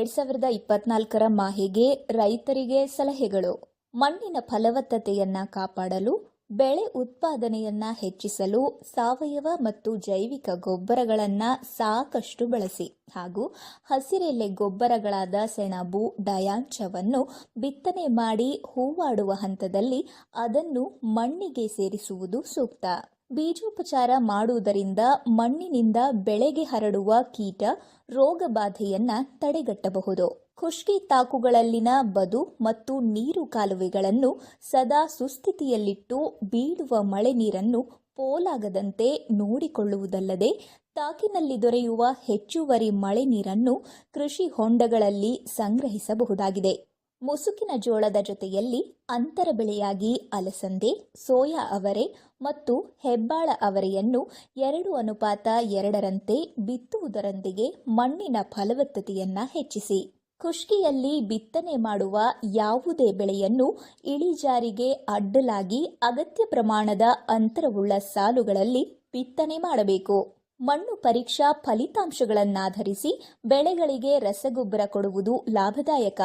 ಎರಡ್ ಸಾವಿರದ ಇಪ್ಪತ್ನಾಲ್ಕರ ಮಾಹೆಗೆ ರೈತರಿಗೆ ಸಲಹೆಗಳು. ಮಣ್ಣಿನ ಫಲವತ್ತತೆಯನ್ನ ಕಾಪಾಡಲು, ಬೆಳೆ ಉತ್ಪಾದನೆಯನ್ನ ಹೆಚ್ಚಿಸಲು ಸಾವಯವ ಮತ್ತು ಜೈವಿಕ ಗೊಬ್ಬರಗಳನ್ನ ಸಾಕಷ್ಟು ಬಳಸಿ. ಹಾಗೂ ಹಸಿರೆಲೆ ಗೊಬ್ಬರಗಳಾದ ಸೆಣಬು, ಡಯಾಂಚವನ್ನು ಬಿತ್ತನೆ ಮಾಡಿ ಹೂವಾಡುವ ಹಂತದಲ್ಲಿ ಅದನ್ನು ಮಣ್ಣಿಗೆ ಸೇರಿಸುವುದು ಸೂಕ್ತ. ಬೀಜೋಪಚಾರ ಮಾಡುವುದರಿಂದ ಮಣ್ಣಿನಿಂದ ಬೆಳೆಗೆ ಹರಡುವ ಕೀಟ, ರೋಗ ಬಾಧೆಯನ್ನ ತಡೆಗಟ್ಟಬಹುದು. ಖುಷ್ಕಿ ತಾಕುಗಳಲ್ಲಿನ ಬದು ಮತ್ತು ನೀರು ಕಾಲುವೆಗಳನ್ನು ಸದಾ ಸುಸ್ಥಿತಿಯಲ್ಲಿಟ್ಟು ಬೀಳುವ ಮಳೆ ನೀರನ್ನು ಪೋಲಾಗದಂತೆ ನೋಡಿಕೊಳ್ಳುವುದಲ್ಲದೆ, ತಾಕಿನಲ್ಲಿ ದೊರೆಯುವ ಹೆಚ್ಚುವರಿ ಮಳೆ ನೀರನ್ನು ಕೃಷಿ ಹೊಂಡಗಳಲ್ಲಿ ಸಂಗ್ರಹಿಸಬಹುದಾಗಿದೆ. ಮುಸುಕಿನ ಜೋಳದ ಜೊತೆಯಲ್ಲಿ ಅಂತರ ಬೆಳೆಯಾಗಿ ಅಲಸಂದೆ, ಸೋಯಾ ಅವರೆ ಮತ್ತು ಹೆಬ್ಬಾಳ ಅವರೆಯನ್ನು ಎರಡು ಅನುಪಾತ ಎರಡರಂತೆ ಬಿತ್ತುವುದರೊಂದಿಗೆ ಮಣ್ಣಿನ ಫಲವತ್ತತೆಯನ್ನು ಹೆಚ್ಚಿಸಿ. ಖುಷ್ಕಿಯಲ್ಲಿ ಬಿತ್ತನೆ ಮಾಡುವ ಯಾವುದೇ ಬೆಳೆಯನ್ನು ಇಳಿಜಾರಿಗೆ ಅಡ್ಡಲಾಗಿ ಅಗತ್ಯ ಪ್ರಮಾಣದ ಅಂತರವುಳ್ಳ ಸಾಲುಗಳಲ್ಲಿ ಬಿತ್ತನೆ ಮಾಡಬೇಕು. ಮಣ್ಣು ಪರೀಕ್ಷಾ ಫಲಿತಾಂಶಗಳನ್ನಾಧರಿಸಿ ಬೆಳೆಗಳಿಗೆ ರಸಗೊಬ್ಬರ ಕೊಡುವುದು ಲಾಭದಾಯಕ.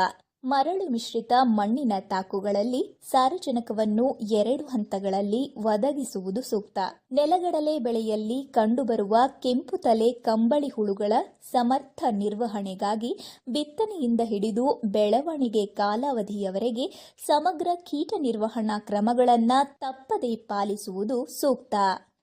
ಮರಳು ಮಿಶ್ರಿತ ಮಣ್ಣಿನ ತಾಕುಗಳಲ್ಲಿ ಸಾರಜನಕವನ್ನು ಎರಡು ಹಂತಗಳಲ್ಲಿ ಒದಗಿಸುವುದು ಸೂಕ್ತ. ನೆಲಗಡಲೆ ಬೆಳೆಯಲ್ಲಿ ಕಂಡುಬರುವ ಕೆಂಪು ತಲೆ ಕಂಬಳಿ ಹುಳುಗಳ ಸಮರ್ಥ ನಿರ್ವಹಣೆಗಾಗಿ ಬಿತ್ತನೆಯಿಂದ ಹಿಡಿದು ಬೆಳವಣಿಗೆ ಕಾಲಾವಧಿಯವರೆಗೆ ಸಮಗ್ರ ಕೀಟ ನಿರ್ವಹಣಾ ಕ್ರಮಗಳನ್ನು ತಪ್ಪದೇ ಪಾಲಿಸುವುದು ಸೂಕ್ತ.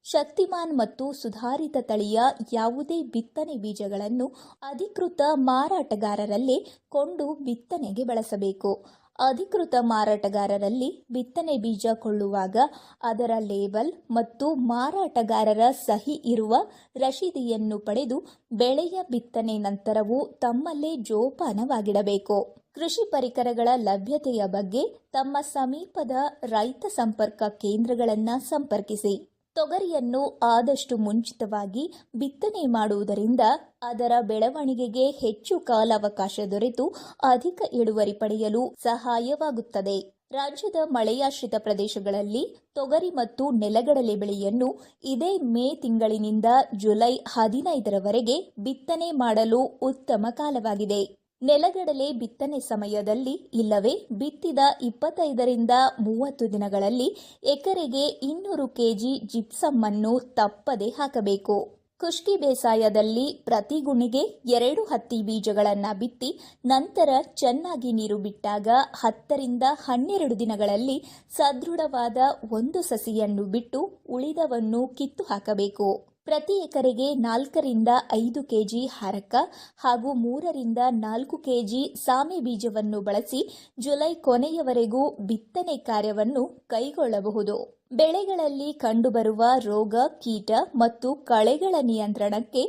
ಶಕ್ತಿಮಾನ್ ಮತ್ತು ಸುಧಾರಿತ ತಳಿಯ ಯಾವುದೇ ಬಿತ್ತನೆ ಬೀಜಗಳನ್ನು ಅಧಿಕೃತ ಮಾರಾಟಗಾರರಲ್ಲೇ ಕೊಂಡು ಬಿತ್ತನೆಗೆ ಬಳಸಬೇಕು. ಅಧಿಕೃತ ಮಾರಾಟಗಾರರಲ್ಲಿ ಬಿತ್ತನೆ ಬೀಜ ಕೊಳ್ಳುವಾಗ ಅದರ ಲೇಬಲ್ ಮತ್ತು ಮಾರಾಟಗಾರರ ಸಹಿ ಇರುವ ರಶೀದಿಯನ್ನು ಪಡೆದು ಬೆಳೆಯ ಬಿತ್ತನೆ ನಂತರವೂ ತಮ್ಮಲ್ಲೇ ಜೋಪಾನವಾಗಿಡಬೇಕು. ಕೃಷಿ ಪರಿಕರಗಳ ಲಭ್ಯತೆಯ ಬಗ್ಗೆ ತಮ್ಮ ಸಮೀಪದ ರೈತ ಸಂಪರ್ಕ ಕೇಂದ್ರಗಳನ್ನು ಸಂಪರ್ಕಿಸಿ. ತೊಗರಿಯನ್ನು ಆದಷ್ಟು ಮುಂಚಿತವಾಗಿ ಬಿತ್ತನೆ ಮಾಡುವುದರಿಂದ ಅದರ ಬೆಳವಣಿಗೆಗೆ ಹೆಚ್ಚು ಕಾಲಾವಕಾಶ ದೊರೆತು ಅಧಿಕ ಇಳುವರಿ ಪಡೆಯಲು ಸಹಾಯವಾಗುತ್ತದೆ. ರಾಜ್ಯದ ಮಳೆಯಾಶ್ರಿತ ಪ್ರದೇಶಗಳಲ್ಲಿ ತೊಗರಿ ಮತ್ತು ನೆಲಗಡಲೆ ಬೆಳೆಯನ್ನು ಇದೇ ಮೇ ತಿಂಗಳಿನಿಂದ ಜುಲೈ ಹದಿನೈದರವರೆಗೆ ಬಿತ್ತನೆ ಮಾಡಲು ಉತ್ತಮ ಕಾಲವಾಗಿದೆ. ನೆಲಗಡಲೆ ಬಿತ್ತನೆ ಸಮಯದಲ್ಲಿ ಇಲ್ಲವೇ ಬಿತ್ತಿದ ಇಪ್ಪತ್ತೈದರಿಂದ ಮೂವತ್ತು ದಿನಗಳಲ್ಲಿ ಎಕರೆಗೆ ಇನ್ನೂರು ಕೆಜಿ ಜಿಪ್ಸಮ್ ಅನ್ನು ತಪ್ಪದೆ ಹಾಕಬೇಕು. ಖುಷ್ಕಿ ಬೇಸಾಯದಲ್ಲಿ ಪ್ರತಿ ಗುಣಿಗೆ ಎರಡು ಹತ್ತಿ ಬೀಜಗಳನ್ನು ಬಿತ್ತಿ ನಂತರ ಚೆನ್ನಾಗಿ ನೀರು ಬಿಟ್ಟಾಗ ಹತ್ತರಿಂದ ಹನ್ನೆರಡು ದಿನಗಳಲ್ಲಿ ಸದೃಢವಾದ ಒಂದು ಸಸಿಯನ್ನು ಬಿಟ್ಟು ಉಳಿದವನ್ನು ಕಿತ್ತು ಹಾಕಬೇಕು. ಪ್ರತಿ ಎಕರೆಗೆ ನಾಲ್ಕರಿಂದ ಐದು ಕೆಜಿ ಹಾರಕ ಹಾಗೂ ಮೂರರಿಂದ ನಾಲ್ಕು ಕೆಜಿ ಸಾಮೆ ಬೀಜವನ್ನು ಬಳಸಿ ಜುಲೈ ಕೊನೆಯವರೆಗೂ ಬಿತ್ತನೆ ಕಾರ್ಯವನ್ನು ಕೈಗೊಳ್ಳಬಹುದು. ಬೆಳೆಗಳಲ್ಲಿ ಕಂಡುಬರುವ ರೋಗ, ಕೀಟ ಮತ್ತು ಕಳೆಗಳ ನಿಯಂತ್ರಣಕ್ಕೆ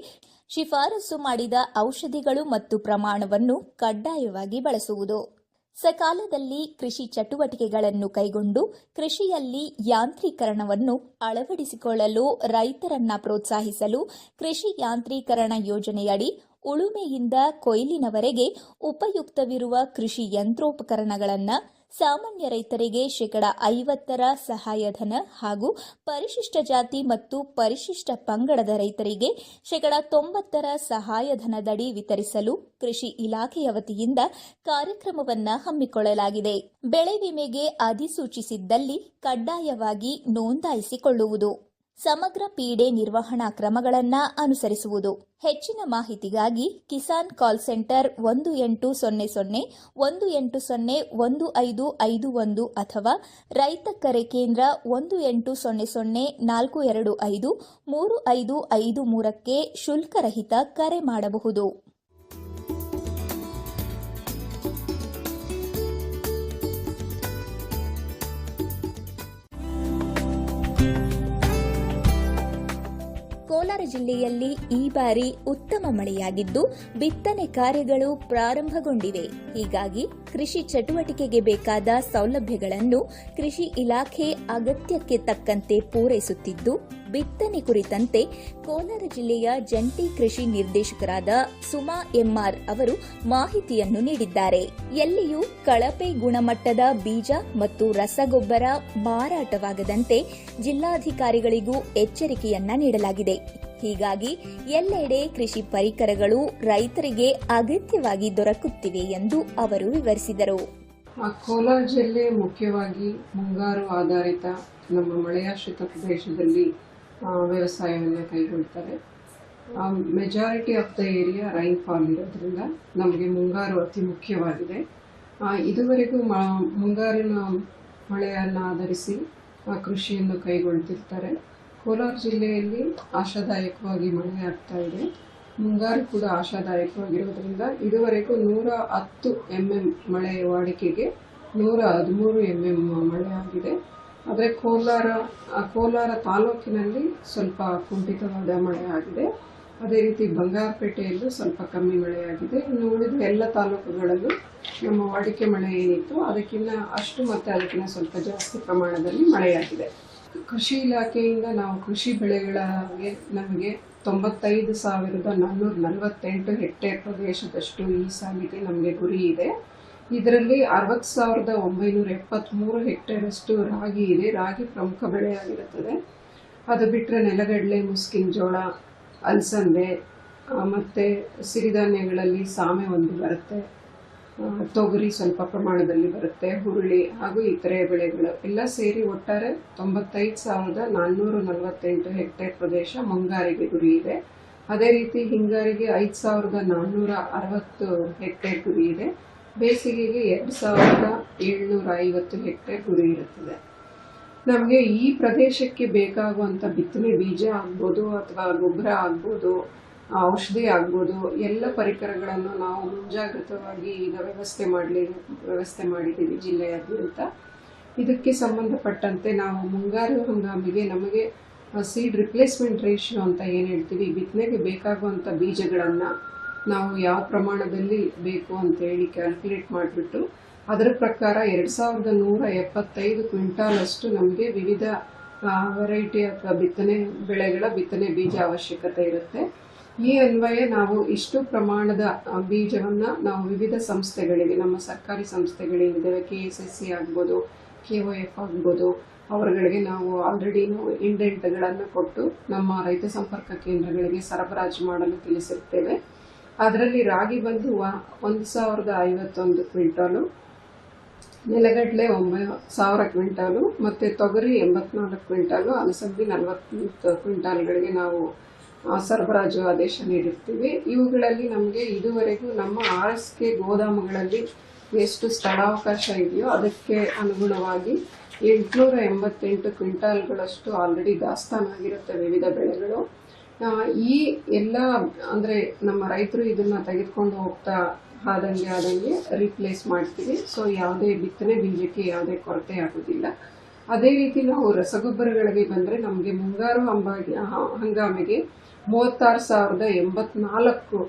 ಶಿಫಾರಸು ಮಾಡಿದ ಔಷಧಿಗಳು ಮತ್ತು ಪ್ರಮಾಣವನ್ನು ಕಡ್ಡಾಯವಾಗಿ ಬಳಸುವುದು. ಸಕಾಲದಲ್ಲಿ ಕೃಷಿ ಚಟುವಟಿಕೆಗಳನ್ನು ಕೈಗೊಂಡು ಕೃಷಿಯಲ್ಲಿ ಯಾಂತ್ರೀಕರಣವನ್ನು ಅಳವಡಿಸಿಕೊಳ್ಳಲು ರೈತರನ್ನ ಪ್ರೋತ್ಸಾಹಿಸಲು ಕೃಷಿ ಯಾಂತ್ರೀಕರಣ ಯೋಜನೆಯಡಿ ಉಳುಮೆಯಿಂದ ಕೊಯ್ಲಿನವರೆಗೆ ಉಪಯುಕ್ತವಿರುವ ಕೃಷಿ ಯಂತ್ರೋಪಕರಣಗಳನ್ನು ಸಾಮಾನ್ಯ ರೈತರಿಗೆ ಶೇಕಡ ಐವತ್ತರ ಸಹಾಯಧನ ಹಾಗೂ ಪರಿಶಿಷ್ಟ ಜಾತಿ ಮತ್ತು ಪರಿಶಿಷ್ಟ ಪಂಗಡದ ರೈತರಿಗೆ ಶೇಕಡ ತೊಂಬತ್ತರ ಸಹಾಯಧನದಡಿ ವಿತರಿಸಲು ಕೃಷಿ ಇಲಾಖೆಯ ವತಿಯಿಂದ ಕಾರ್ಯಕ್ರಮವನ್ನು ಹಮ್ಮಿಕೊಳ್ಳಲಾಗಿದೆ. ಬೆಳೆ ವಿಮೆಗೆ ಅಧಿಸೂಚಿಸಿದ್ದಲ್ಲಿ ಕಡ್ಡಾಯವಾಗಿ ನೋಂದಾಯಿಸಿಕೊಳ್ಳುವುದು. ಸಮಗ್ರ ಪೀಡೆ ನಿರ್ವಹಣಾ ಕ್ರಮಗಳನ್ನು ಅನುಸರಿಸುವುದು. ಹೆಚ್ಚಿನ ಮಾಹಿತಿಗಾಗಿ ಕಿಸಾನ್ ಕಾಲ್ ಸೆಂಟರ್ ಒಂದು ಎಂಟು ಸೊನ್ನೆ ಸೊನ್ನೆ ಒಂದು ಎಂಟು ಸೊನ್ನೆ ಒಂದು ಐದು ಐದು ಒಂದು ಅಥವಾ ರೈತ ಕರೆ ಕೇಂದ್ರ ಒಂದು ಎಂಟು ಸೊನ್ನೆ ಸೊನ್ನೆ ನಾಲ್ಕು ಎರಡು ಐದು ಮೂರು ಐದು ಐದು ಮೂರಕ್ಕೆ ಶುಲ್ಕರಹಿತ ಕರೆ ಮಾಡಬಹುದು. ಕೋಲಾರ ಜಿಲ್ಲೆಯಲ್ಲಿ ಈ ಬಾರಿ ಉತ್ತಮ ಮಳೆಯಾಗಿದ್ದು, ಬಿತ್ತನೆ ಕಾರ್ಯಗಳು ಪ್ರಾರಂಭಗೊಂಡಿವೆ. ಹೀಗಾಗಿ ಕೃಷಿ ಚಟುವಟಿಕೆಗೆ ಬೇಕಾದ ಸೌಲಭ್ಯಗಳನ್ನು ಕೃಷಿ ಇಲಾಖೆ ಅಗತ್ಯಕ್ಕೆ ತಕ್ಕಂತೆ ಪೂರೈಸುತ್ತಿದ್ದು ಬಿತ್ತನೆ ಕುರಿತಂತೆ ಕೋಲಾರ ಜಿಲ್ಲೆಯ ಜಂಟಿ ಕೃಷಿ ನಿರ್ದೇಶಕರಾದ ಸುಮಾ ಎಂಆರ್ ಅವರು ಮಾಹಿತಿಯನ್ನು ನೀಡಿದ್ದಾರೆ. ಎಲ್ಲಿಯೂ ಕಳಪೆ ಗುಣಮಟ್ಟದ ಬೀಜ ಮತ್ತು ರಸಗೊಬ್ಬರ ಮಾರಾಟವಾಗದಂತೆ ಜಿಲ್ಲಾಧಿಕಾರಿಗಳಿಗೂ ಎಚ್ಚರಿಕೆಯನ್ನ ನೀಡಲಾಗಿದೆ. ಹೀಗಾಗಿ ಎಲ್ಲೆಡೆ ಕೃಷಿ ಪರಿಕರಗಳು ರೈತರಿಗೆ ಅಗತ್ಯವಾಗಿ ದೊರಕುತ್ತಿವೆ ಎಂದು ಅವರು ವಿವರಿಸಿದರು. ಕೋಲಾರ ಜಿಲ್ಲೆ ಮುಖ್ಯವಾಗಿ ಮುಂಗಾರು ಆಧಾರಿತ ನಮ್ಮ ಮಳೆಯಾಶ್ರಿತ ಪ್ರದೇಶದಲ್ಲಿ ವ್ಯವಸಾಯವನ್ನು ಕೈಗೊಳ್ತಾರೆ. Majority of the area rainfall ಇರೋದ್ರಿಂದ ನಮಗೆ ಮುಂಗಾರು ಅತಿ ಮುಖ್ಯವಾಗಿದೆ. ಇದುವರೆಗೂ ಮುಂಗಾರಿನ ಮಳೆಯನ್ನು ಆಧರಿಸಿ ಕೃಷಿಯನ್ನು ಕೈಗೊಳ್ತಿರ್ತಾರೆ. ಕೋಲಾರ ಜಿಲ್ಲೆಯಲ್ಲಿ ಆಶಾದಾಯಕವಾಗಿ ಮಳೆ ಆಗ್ತಾ ಇದೆ. ಮುಂಗಾರು ಕೂಡ ಆಶಾದಾಯಕವಾಗಿರೋದ್ರಿಂದ ಇದುವರೆಗೂ ನೂರ ಹತ್ತು ಎಂ ಎಂ ಮಳೆ ವಾಡಿಕೆಗೆ ನೂರ ಹದಿಮೂರು ಎಂ ಎಂ ಮಳೆ ಆಗಿದೆ. ಆದರೆ ಕೋಲಾರ ಕೋಲಾರ ತಾಲೂಕಿನಲ್ಲಿ ಸ್ವಲ್ಪ ಕುಂಠಿತವಾದ ಮಳೆ ಆಗಿದೆ. ಅದೇ ರೀತಿ ಬಂಗಾರಪೇಟೆಯಲ್ಲೂ ಸ್ವಲ್ಪ ಕಮ್ಮಿ ಮಳೆಯಾಗಿದೆ ಇನ್ನು ಉಳಿದ ಎಲ್ಲ ತಾಲೂಕುಗಳಲ್ಲೂ ನಮ್ಮ ವಾಡಿಕೆ ಮಳೆ ಏನಿತ್ತು ಅದಕ್ಕಿಂತ ಅಷ್ಟು ಮತ್ತು ಅದಕ್ಕಿಂತ ಸ್ವಲ್ಪ ಜಾಸ್ತಿ ಪ್ರಮಾಣದಲ್ಲಿ ಮಳೆಯಾಗಿದೆ. ಕೃಷಿ ಇಲಾಖೆಯಿಂದ ನಾವು ಕೃಷಿ ಬೆಳೆಗಳಿಗೆ ನಮಗೆ ತೊಂಬತ್ತೈದು ಸಾವಿರದ ನಾನ್ನೂರ ನಲವತ್ತೆಂಟು ಹೆಕ್ಟೇರ್ ಪ್ರದೇಶದಷ್ಟು ಈ ಸಾಲಿಗೆ ನಮಗೆ ಗುರಿ ಇದೆ. ಇದರಲ್ಲಿ ಅರವತ್ತು ಸಾವಿರದ ಒಂಬೈನೂರ ಎಪ್ಪತ್ತ್ಮೂರು ಹೆಕ್ಟೇರಷ್ಟು ರಾಗಿ ಇದೆ. ರಾಗಿ ಪ್ರಮುಖ ಬೆಳೆಯಾಗಿರುತ್ತದೆ. ಅದು ಬಿಟ್ಟರೆ ನೆಲಗಡಲೆ, ಮುಸ್ಕಿನ ಜೋಳ, ಅಲಸಂದೆ ಮತ್ತು ಸಿರಿಧಾನ್ಯಗಳಲ್ಲಿ ಸಾಮೆ ಒಂದು ಬರುತ್ತೆ. ತೊಗರಿ ಸ್ವಲ್ಪ ಪ್ರಮಾಣದಲ್ಲಿ ಬರುತ್ತೆ. ಹುರುಳಿ ಹಾಗೂ ಇತರೆ ಬೆಳೆಗಳು ಎಲ್ಲ ಸೇರಿ ಒಟ್ಟಾರೆ ತೊಂಬತ್ತೈದು ಸಾವಿರದ ನಾನ್ನೂರ ನಲವತ್ತೆಂಟು ಹೆಕ್ಟೇರ್ ಪ್ರದೇಶ ಮುಂಗಾರಿಗೆ ಗುರಿ ಇದೆ. ಅದೇ ರೀತಿ ಹಿಂಗಾರಿಗೆ ಐದು ಸಾವಿರದ ನಾನ್ನೂರ ಅರವತ್ತು ಹೆಕ್ಟೇರ್ ಗುರಿ ಇದೆ. ಬೇಸಿಗೆಗೆ ಎರಡು ಸಾವಿರದ ಏಳ್ನೂರ ಐವತ್ತು ಹೆಕ್ಟೇರ್ ಗುರಿ ಇರುತ್ತದೆ. ನಮಗೆ ಈ ಪ್ರದೇಶಕ್ಕೆ ಬೇಕಾಗುವಂಥ ಬಿತ್ತನೆ ಬೀಜ ಆಗ್ಬೋದು ಅಥವಾ ಗೊಬ್ಬರ ಆಗ್ಬೋದು, ಔಷಧಿ ಆಗ್ಬೋದು, ಎಲ್ಲ ಪರಿಕರಗಳನ್ನು ನಾವು ಮುಂಜಾಗ್ರತವಾಗಿ ಈಗ ವ್ಯವಸ್ಥೆ ಮಾಡಲಿ, ವ್ಯವಸ್ಥೆ ಮಾಡಿದ್ದೀವಿ ಜಿಲ್ಲೆಯಾದ್ಯಂತ. ಇದಕ್ಕೆ ಸಂಬಂಧಪಟ್ಟಂತೆ ನಾವು ಮುಂಗಾರು ಹಂಗಾಮಿಗೆ ನಮಗೆ ಸೀಡ್ ರಿಪ್ಲೇಸ್ಮೆಂಟ್ ರೇಷಿಯೋ ಅಂತ ಏನು ಹೇಳ್ತೀವಿ, ಬಿತ್ತನೆಗೆ ಬೇಕಾಗುವಂಥ ಬೀಜಗಳನ್ನು ನಾವು ಯಾವ ಪ್ರಮಾಣದಲ್ಲಿ ಬೇಕು ಅಂತೇಳಿ ಕ್ಯಾಲ್ಕುಲೇಟ್ ಮಾಡಿಬಿಟ್ಟು ಅದರ ಪ್ರಕಾರ ಎರಡು ಸಾವಿರದ ನೂರ ಎಪ್ಪತ್ತೈದು ಕ್ವಿಂಟಾಲಷ್ಟು ನಮಗೆ ವಿವಿಧ ವೆರೈಟಿ ಅಥವಾ ಬಿತ್ತನೆ, ಬೆಳೆಗಳ ಬಿತ್ತನೆ ಬೀಜ ಅವಶ್ಯಕತೆ ಇರುತ್ತೆ. ಈ ಅನ್ವಯ ನಾವು ಇಷ್ಟು ಪ್ರಮಾಣದ ಬೀಜವನ್ನು ನಾವು ವಿವಿಧ ಸಂಸ್ಥೆಗಳಿಗೆ, ನಮ್ಮ ಸರ್ಕಾರಿ ಸಂಸ್ಥೆಗಳಿದ್ದಾವೆ ಕೆ ಎಸ್ ಎಸ್ ಸಿ ಆಗ್ಬೋದು ಕೆ ಒ ಎಫ್ ಆಗ್ಬೋದು, ಅವರುಗಳಿಗೆ ನಾವು ಆಲ್ರೆಡಿ ಇಂಡೆಂಟ್ಗಳನ್ನು ಕೊಟ್ಟು ನಮ್ಮ ರೈತ ಸಂಪರ್ಕ ಕೇಂದ್ರಗಳಿಗೆ ಸರಬರಾಜು ಮಾಡಲು ತಿಳಿಸಿರ್ತೇವೆ. ಅದರಲ್ಲಿ ರಾಗಿ ಬಂದು ಒಂದು ಸಾವಿರದ ಐವತ್ತೊಂದು ಕ್ವಿಂಟಾಲು, ನೆಲಗಡಲೆ ಒಂಬ, ಸಾವಿರ ಕ್ವಿಂಟಾಲು, ಮತ್ತು ತೊಗರಿ ಎಂಬತ್ನಾಲ್ಕು ಕ್ವಿಂಟಾಲು, ಅಲಸಂದಿ ನಲವತ್ತು ಕ್ವಿಂಟಾಲ್ಗಳಿಗೆ ನಾವು ಸರಬರಾಜು ಆದೇಶ ನೀಡಿರ್ತೀವಿ. ಇವುಗಳಲ್ಲಿ ನಮಗೆ ಇದುವರೆಗೂ ನಮ್ಮ ಆರ್ ಎಸ್ ಕೆ ಗೋದಾಮುಗಳಲ್ಲಿ ಎಷ್ಟು ಸ್ಥಳಾವಕಾಶ ಇದೆಯೋ ಅದಕ್ಕೆ ಅನುಗುಣವಾಗಿ ಎಂಟುನೂರ ಎಂಬತ್ತೆಂಟು ಕ್ವಿಂಟಾಲ್ಗಳಷ್ಟು ಆಲ್ರೆಡಿ ದಾಸ್ತಾನಾಗಿರುತ್ತೆ ವಿವಿಧ ಬೆಳೆಗಳು. ಈ ಎಲ್ಲ, ಅಂದರೆ ನಮ್ಮ ರೈತರು ಇದನ್ನು ತೆಗೆದುಕೊಂಡು ಹೋಗ್ತಾ ಆದಂಗೆ ಆದಂಗೆ ರೀಪ್ಲೇಸ್ ಮಾಡ್ತೀವಿ. ಸೊ ಯಾವುದೇ ಬಿತ್ತನೆ ಬೀಜಕ್ಕೆ ಯಾವುದೇ ಕೊರತೆ ಆಗೋದಿಲ್ಲ. ಅದೇ ರೀತಿ ನಾವು ರಸಗೊಬ್ಬರಗಳಿಗೆ ಬಂದರೆ ನಮಗೆ ಮುಂಗಾರು ಹಂಬಾಗಿ ಹಂಗಾಮಿಗೆ ಮೂವತ್ತಾರು ಸಾವಿರದ ಎಂಬತ್ನಾಲ್ಕು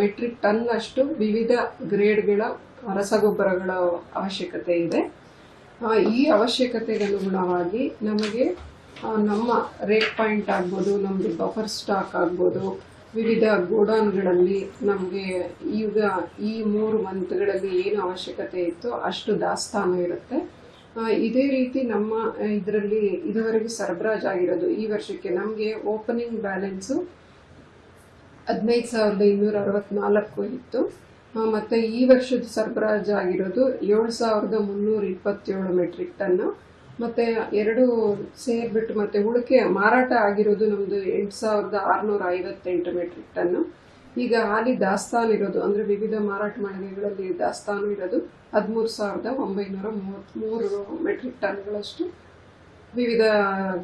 ಮೆಟ್ರಿಕ್ ಟನ್ ಅಷ್ಟು ವಿವಿಧ ಗ್ರೇಡ್ಗಳ ರಸಗೊಬ್ಬರಗಳ ಅವಶ್ಯಕತೆ ಇದೆ. ಈ ಅವಶ್ಯಕತೆಗನುಗುಣವಾಗಿ ನಮಗೆ ನಮ್ಮ ರೇಟ್ ಪಾಯಿಂಟ್ ಆಗ್ಬೋದು ನಮಗೆ ಬಫರ್ ಸ್ಟಾಕ್ ಆಗ್ಬೋದು, ವಿವಿಧ ಗೋಡೌನ್ಗಳಲ್ಲಿ ನಮಗೆ ಈಗ ಈ ಮೂರು ಮಂತ್ಗಳಲ್ಲಿ ಏನು ಅವಶ್ಯಕತೆ ಇತ್ತು ಅಷ್ಟು ದಾಸ್ತಾನು ಇರುತ್ತೆ. ಇದೇ ರೀತಿ ನಮ್ಮ ಇದರಲ್ಲಿ ಇದುವರೆಗೂ ಸರಬರಾಜು ಆಗಿರೋದು ಈ ವರ್ಷಕ್ಕೆ ನಮಗೆ ಓಪನಿಂಗ್ ಬ್ಯಾಲೆನ್ಸು ಹದಿನೈದು ಸಾವಿರದ ಇನ್ನೂರ ಅರವತ್ನಾಲ್ಕು ಇತ್ತು. ಮತ್ತು ಈ ವರ್ಷದ ಸರಬರಾಜು ಆಗಿರೋದು ಏಳು ಸಾವಿರದ ಮುನ್ನೂರ ಇಪ್ಪತ್ತೇಳು ಮೆಟ್ರಿಕ್ ಟನ್ನು ಮತ್ತೆ ಎರಡು ಸೇರ್ಬಿಟ್ಟು ಮತ್ತೆ ಉಳಿಕೆ ಮಾರಾಟ ಆಗಿರೋದು ನಮ್ಮದು ಎಂಟು ಸಾವಿರದ ಆರುನೂರ ಐವತ್ತೆಂಟು ಮೆಟ್ರಿಕ್ ಟನ್ನು ಈಗ ಹಾಲಿ ದಾಸ್ತಾನು ಇರೋದು, ಅಂದರೆ ವಿವಿಧ ಮಾರಾಟ ಮಳಿಗೆಗಳಲ್ಲಿ ದಾಸ್ತಾನು ಇರೋದು ಹದಿಮೂರು ಸಾವಿರದ ಒಂಬೈನೂರ ಮೂವತ್ತ್ಮೂರು ಮೆಟ್ರಿಕ್ ಟನ್ಗಳಷ್ಟು ವಿವಿಧ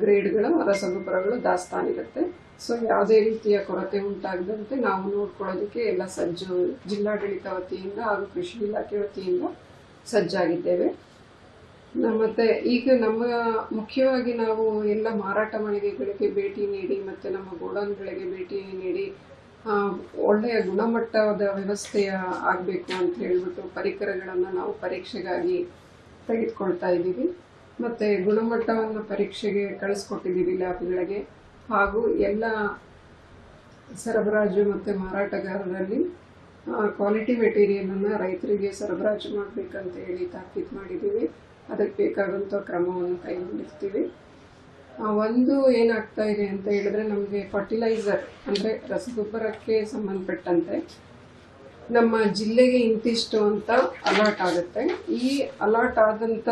ಗ್ರೇಡ್ಗಳ ರಸಗೊಬ್ಬರಗಳು ದಾಸ್ತಾನಿರುತ್ತೆ ಸೊ ಯಾವುದೇ ರೀತಿಯ ಕೊರತೆ ಉಂಟಾಗದಂತೆ ನಾವು ನೋಡ್ಕೊಳ್ಳೋದಕ್ಕೆ ಎಲ್ಲ ಸಜ್ಜು ಜಿಲ್ಲಾಡಳಿತ ವತಿಯಿಂದ ಹಾಗೂ ಕೃಷಿ ಇಲಾಖೆ ವತಿಯಿಂದ ಸಜ್ಜಾಗಿದ್ದೇವೆ. ಮತ್ತೆ ಈಗ ನಮ್ಮ ಮುಖ್ಯವಾಗಿ ನಾವು ಎಲ್ಲ ಮಾರಾಟ ಮಳಿಗೆಗಳಿಗೆ ಭೇಟಿ ನೀಡಿ ಮತ್ತು ನಮ್ಮ ಗೋಡೌನ್ಗಳಿಗೆ ಭೇಟಿ ನೀಡಿ ಒಳ್ಳೆಯ ಗುಣಮಟ್ಟದ ವ್ಯವಸ್ಥೆಯ ಆಗಬೇಕು ಅಂತ ಹೇಳ್ಬಿಟ್ಟು ಪರಿಕರಗಳನ್ನು ನಾವು ಪರೀಕ್ಷೆಗಾಗಿ ತೆಗೆದುಕೊಳ್ತಾ ಇದ್ದೀವಿ. ಮತ್ತು ಗುಣಮಟ್ಟವನ್ನು ಪರೀಕ್ಷೆಗೆ ಕಳಿಸ್ಕೊಟ್ಟಿದ್ದೀವಿ ಲ್ಯಾಬ್ಗಳಿಗೆ. ಹಾಗೂ ಎಲ್ಲ ಸರಬರಾಜು ಮತ್ತು ಮಾರಾಟಗಾರರಲ್ಲಿ ಕ್ವಾಲಿಟಿ ಮೆಟೀರಿಯಲನ್ನು ರೈತರಿಗೆ ಸರಬರಾಜು ಮಾಡಬೇಕಂತ ಹೇಳಿ ತಾಕೀತು ಮಾಡಿದ್ದೀವಿ. ಅದಕ್ಕೆ ಬೇಕಾದಂಥ ಕ್ರಮವನ್ನು ಕೈಗೊಂಡಿರ್ತೀವಿ. ಒಂದು ಏನಾಗ್ತಾ ಇದೆ ಅಂತ ಹೇಳಿದ್ರೆ ನಮಗೆ ಫರ್ಟಿಲೈಸರ್ ಅಂದರೆ ರಸಗೊಬ್ಬರಕ್ಕೆ ಸಂಬಂಧಪಟ್ಟಂತೆ ನಮ್ಮ ಜಿಲ್ಲೆಗೆ ಇಂತಿಷ್ಟು ಅಂತ ಅಲಾಟ್ ಆಗುತ್ತೆ. ಈ ಅಲಾಟ್ ಆದಂಥ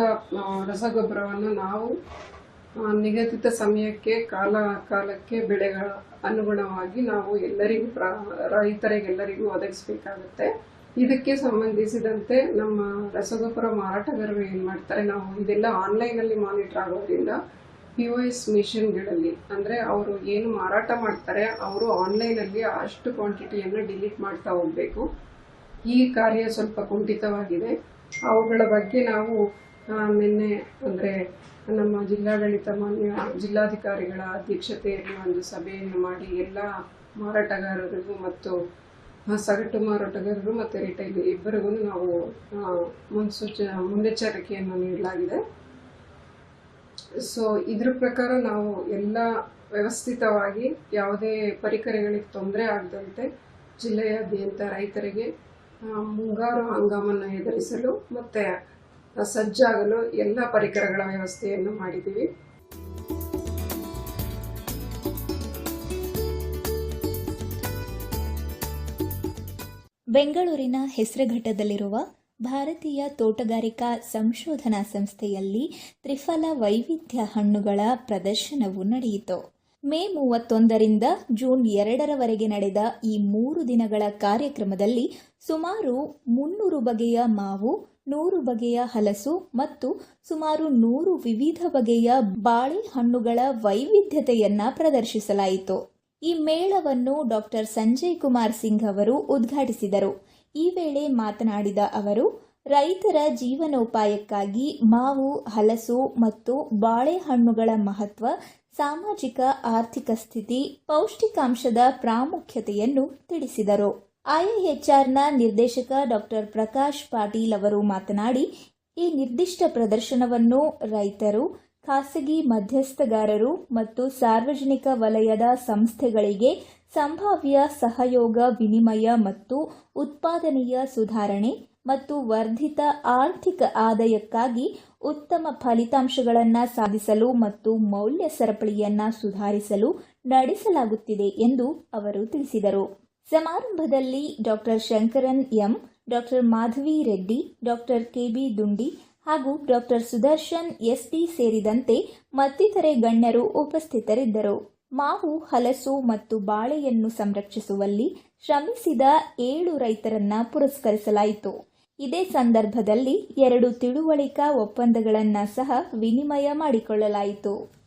ರಸಗೊಬ್ಬರವನ್ನು ನಾವು ನಿಗದಿತ ಸಮಯಕ್ಕೆ, ಕಾಲ, ಕಾಲಕ್ಕೆ ಬೆಳೆಗಳ ಅನುಗುಣವಾಗಿ ನಾವು ಎಲ್ಲರಿಗೂ ಪ್ರ, ರೈತರಿಗೆಲ್ಲರಿಗೂ ಒದಗಿಸ್ಬೇಕಾಗುತ್ತೆ. ಇದಕ್ಕೆ ಸಂಬಂಧಿಸಿದಂತೆ ನಮ್ಮ ರಸಗೊಬ್ಬರ ಮಾರಾಟಗಾರರು ಏನು ಮಾಡ್ತಾರೆ, ನಾವು ಇದೆಲ್ಲ ಆನ್ಲೈನಲ್ಲಿ ಮಾನಿಟರ್ ಆಗೋದ್ರಿಂದ ಪಿ ಒ ಎಸ್ ಮಿಷನ್ಗಳಲ್ಲಿ ಅಂದರೆ ಅವರು ಏನು ಮಾರಾಟ ಮಾಡ್ತಾರೆ, ಅವರು ಆನ್ಲೈನಲ್ಲಿ ಅಷ್ಟು ಕ್ವಾಂಟಿಟಿಯನ್ನು ಡಿಲೀಟ್ ಮಾಡ್ತಾ ಹೋಗಬೇಕು. ಈ ಕಾರ್ಯ ಸ್ವಲ್ಪ ಕುಂಠಿತವಾಗಿದೆ. ಅವುಗಳ ಬಗ್ಗೆ ನಾವು ನಿನ್ನೆ ಅಂದರೆ ನಮ್ಮ ಜಿಲ್ಲಾಡಳಿತ ಮಾನ್ಯ ಜಿಲ್ಲಾಧಿಕಾರಿಗಳ ಅಧ್ಯಕ್ಷತೆಯಲ್ಲಿ ಒಂದು ಸಭೆಯನ್ನು ಮಾಡಿ ಎಲ್ಲ ಮಾರಾಟಗಾರರಿಗೂ ಮತ್ತು ಸಗಟು ಮಾರಾಟಗಾರರು ಮತ್ತು ರಿಟೈಲ್ ಇಬ್ಬರಿಗೂ ನಾವು ಮುನ್ಸೂಚ, ಮುನ್ನೆಚ್ಚರಿಕೆಯನ್ನು ನೀಡಲಾಗಿದೆ. ಸೊ ಇದ್ರ ಪ್ರಕಾರ ನಾವು ಎಲ್ಲ ವ್ಯವಸ್ಥಿತವಾಗಿ ಯಾವುದೇ ಪರಿಕರಗಳಿಗೆ ತೊಂದರೆ ಆಗದಂತೆ ಜಿಲ್ಲೆಯಾದ್ಯಂತ ರೈತರಿಗೆ ಮುಂಗಾರು ಹಂಗಾಮನ್ನು ಎದುರಿಸಲು ಮತ್ತು ಸಜ್ಜಾಗಲು ಎಲ್ಲ ಪರಿಕರಗಳ ವ್ಯವಸ್ಥೆಯನ್ನು ಮಾಡಿದ್ದೀವಿ. ಬೆಂಗಳೂರಿನ ಹೆಸರುಘಟ್ಟದಲ್ಲಿರುವ ಭಾರತೀಯ ತೋಟಗಾರಿಕಾ ಸಂಶೋಧನಾ ಸಂಸ್ಥೆಯಲ್ಲಿ ತ್ರಿಫಲ ವೈವಿಧ್ಯ ಹಣ್ಣುಗಳ ಪ್ರದರ್ಶನವು ನಡೆಯಿತು. ಮೇ ಮೂವತ್ತೊಂದರಿಂದ ಜೂನ್ ಎರಡರವರೆಗೆ ನಡೆದ ಈ ಮೂರು ದಿನಗಳ ಕಾರ್ಯಕ್ರಮದಲ್ಲಿ ಸುಮಾರು ಮುನ್ನೂರು ಬಗೆಯ ಮಾವು, ನೂರು ಬಗೆಯ ಹಲಸು ಮತ್ತು ಸುಮಾರು ನೂರು ವಿವಿಧ ಬಗೆಯ ಬಾಳೆಹಣ್ಣುಗಳ ವೈವಿಧ್ಯತೆಯನ್ನ ಪ್ರದರ್ಶಿಸಲಾಯಿತು. ಈ ಮೇಳವನ್ನು ಡಾಕ್ಟರ್ ಸಂಜಯ್ ಕುಮಾರ್ ಸಿಂಗ್ ಅವರು ಉದ್ಘಾಟಿಸಿದರು. ಈ ವೇಳೆ ಮಾತನಾಡಿದ ಅವರು, ರೈತರ ಜೀವನೋಪಾಯಕ್ಕಾಗಿ ಮಾವು, ಹಲಸು ಮತ್ತು ಬಾಳೆಹಣ್ಣುಗಳ ಮಹತ್ವ, ಸಾಮಾಜಿಕ ಆರ್ಥಿಕ ಸ್ಥಿತಿ, ಪೌಷ್ಟಿಕಾಂಶದ ಪ್ರಾಮುಖ್ಯತೆಯನ್ನು ತಿಳಿಸಿದರು. ಐಎಚ್ಆರ್ನ ನಿರ್ದೇಶಕ ಡಾಕ್ಟರ್ ಪ್ರಕಾಶ್ ಪಾಟೀಲ್ ಅವರು ಮಾತನಾಡಿ, ಈ ನಿರ್ದಿಷ್ಟ ಪ್ರದರ್ಶನವನ್ನು ರೈತರು ಖಾಸಗಿ ಮಧ್ಯಸ್ಥಗಾರರು ಮತ್ತು ಸಾರ್ವಜನಿಕ ವಲಯದ ಸಂಸ್ಥೆಗಳಿಗೆ ಸಂಭಾವ್ಯ ಸಹಯೋಗ, ವಿನಿಮಯ ಮತ್ತು ಉತ್ಪಾದನೆಯ ಸುಧಾರಣೆ ಮತ್ತು ವರ್ಧಿತ ಆರ್ಥಿಕ ಆದಾಯಕ್ಕಾಗಿ ಉತ್ತಮ ಫಲಿತಾಂಶಗಳನ್ನು ಸಾಧಿಸಲು ಮತ್ತು ಮೌಲ್ಯ ಸರಪಳಿಯನ್ನು ಸುಧಾರಿಸಲು ನಡೆಸಲಾಗುತ್ತಿದೆ ಎಂದು ಅವರು ತಿಳಿಸಿದರು. ಸಮಾರಂಭದಲ್ಲಿ doctor Shankaran M, doctor Madhavi Reddy, doctor KB Dundi ಹಾಗೂ ಡಾಕ್ಟರ್ ಸುದರ್ಶನ್, ಎಸ್ಪಿ ಸೇರಿದಂತೆ ಮತ್ತಿತರೆ ಗಣ್ಯರು ಉಪಸ್ಥಿತರಿದ್ದರು. ಮಾವು, ಹಲಸು ಮತ್ತು ಬಾಳೆಯನ್ನು ಸಂರಕ್ಷಿಸುವಲ್ಲಿ ಶ್ರಮಿಸಿದ ಏಳು ರೈತರನ್ನ ಪುರಸ್ಕರಿಸಲಾಯಿತು. ಇದೇ ಸಂದರ್ಭದಲ್ಲಿ ಎರಡು ತಿಳುವಳಿಕಾ ಒಪ್ಪಂದಗಳನ್ನು ಸಹ ವಿನಿಮಯ ಮಾಡಿಕೊಳ್ಳಲಾಯಿತು.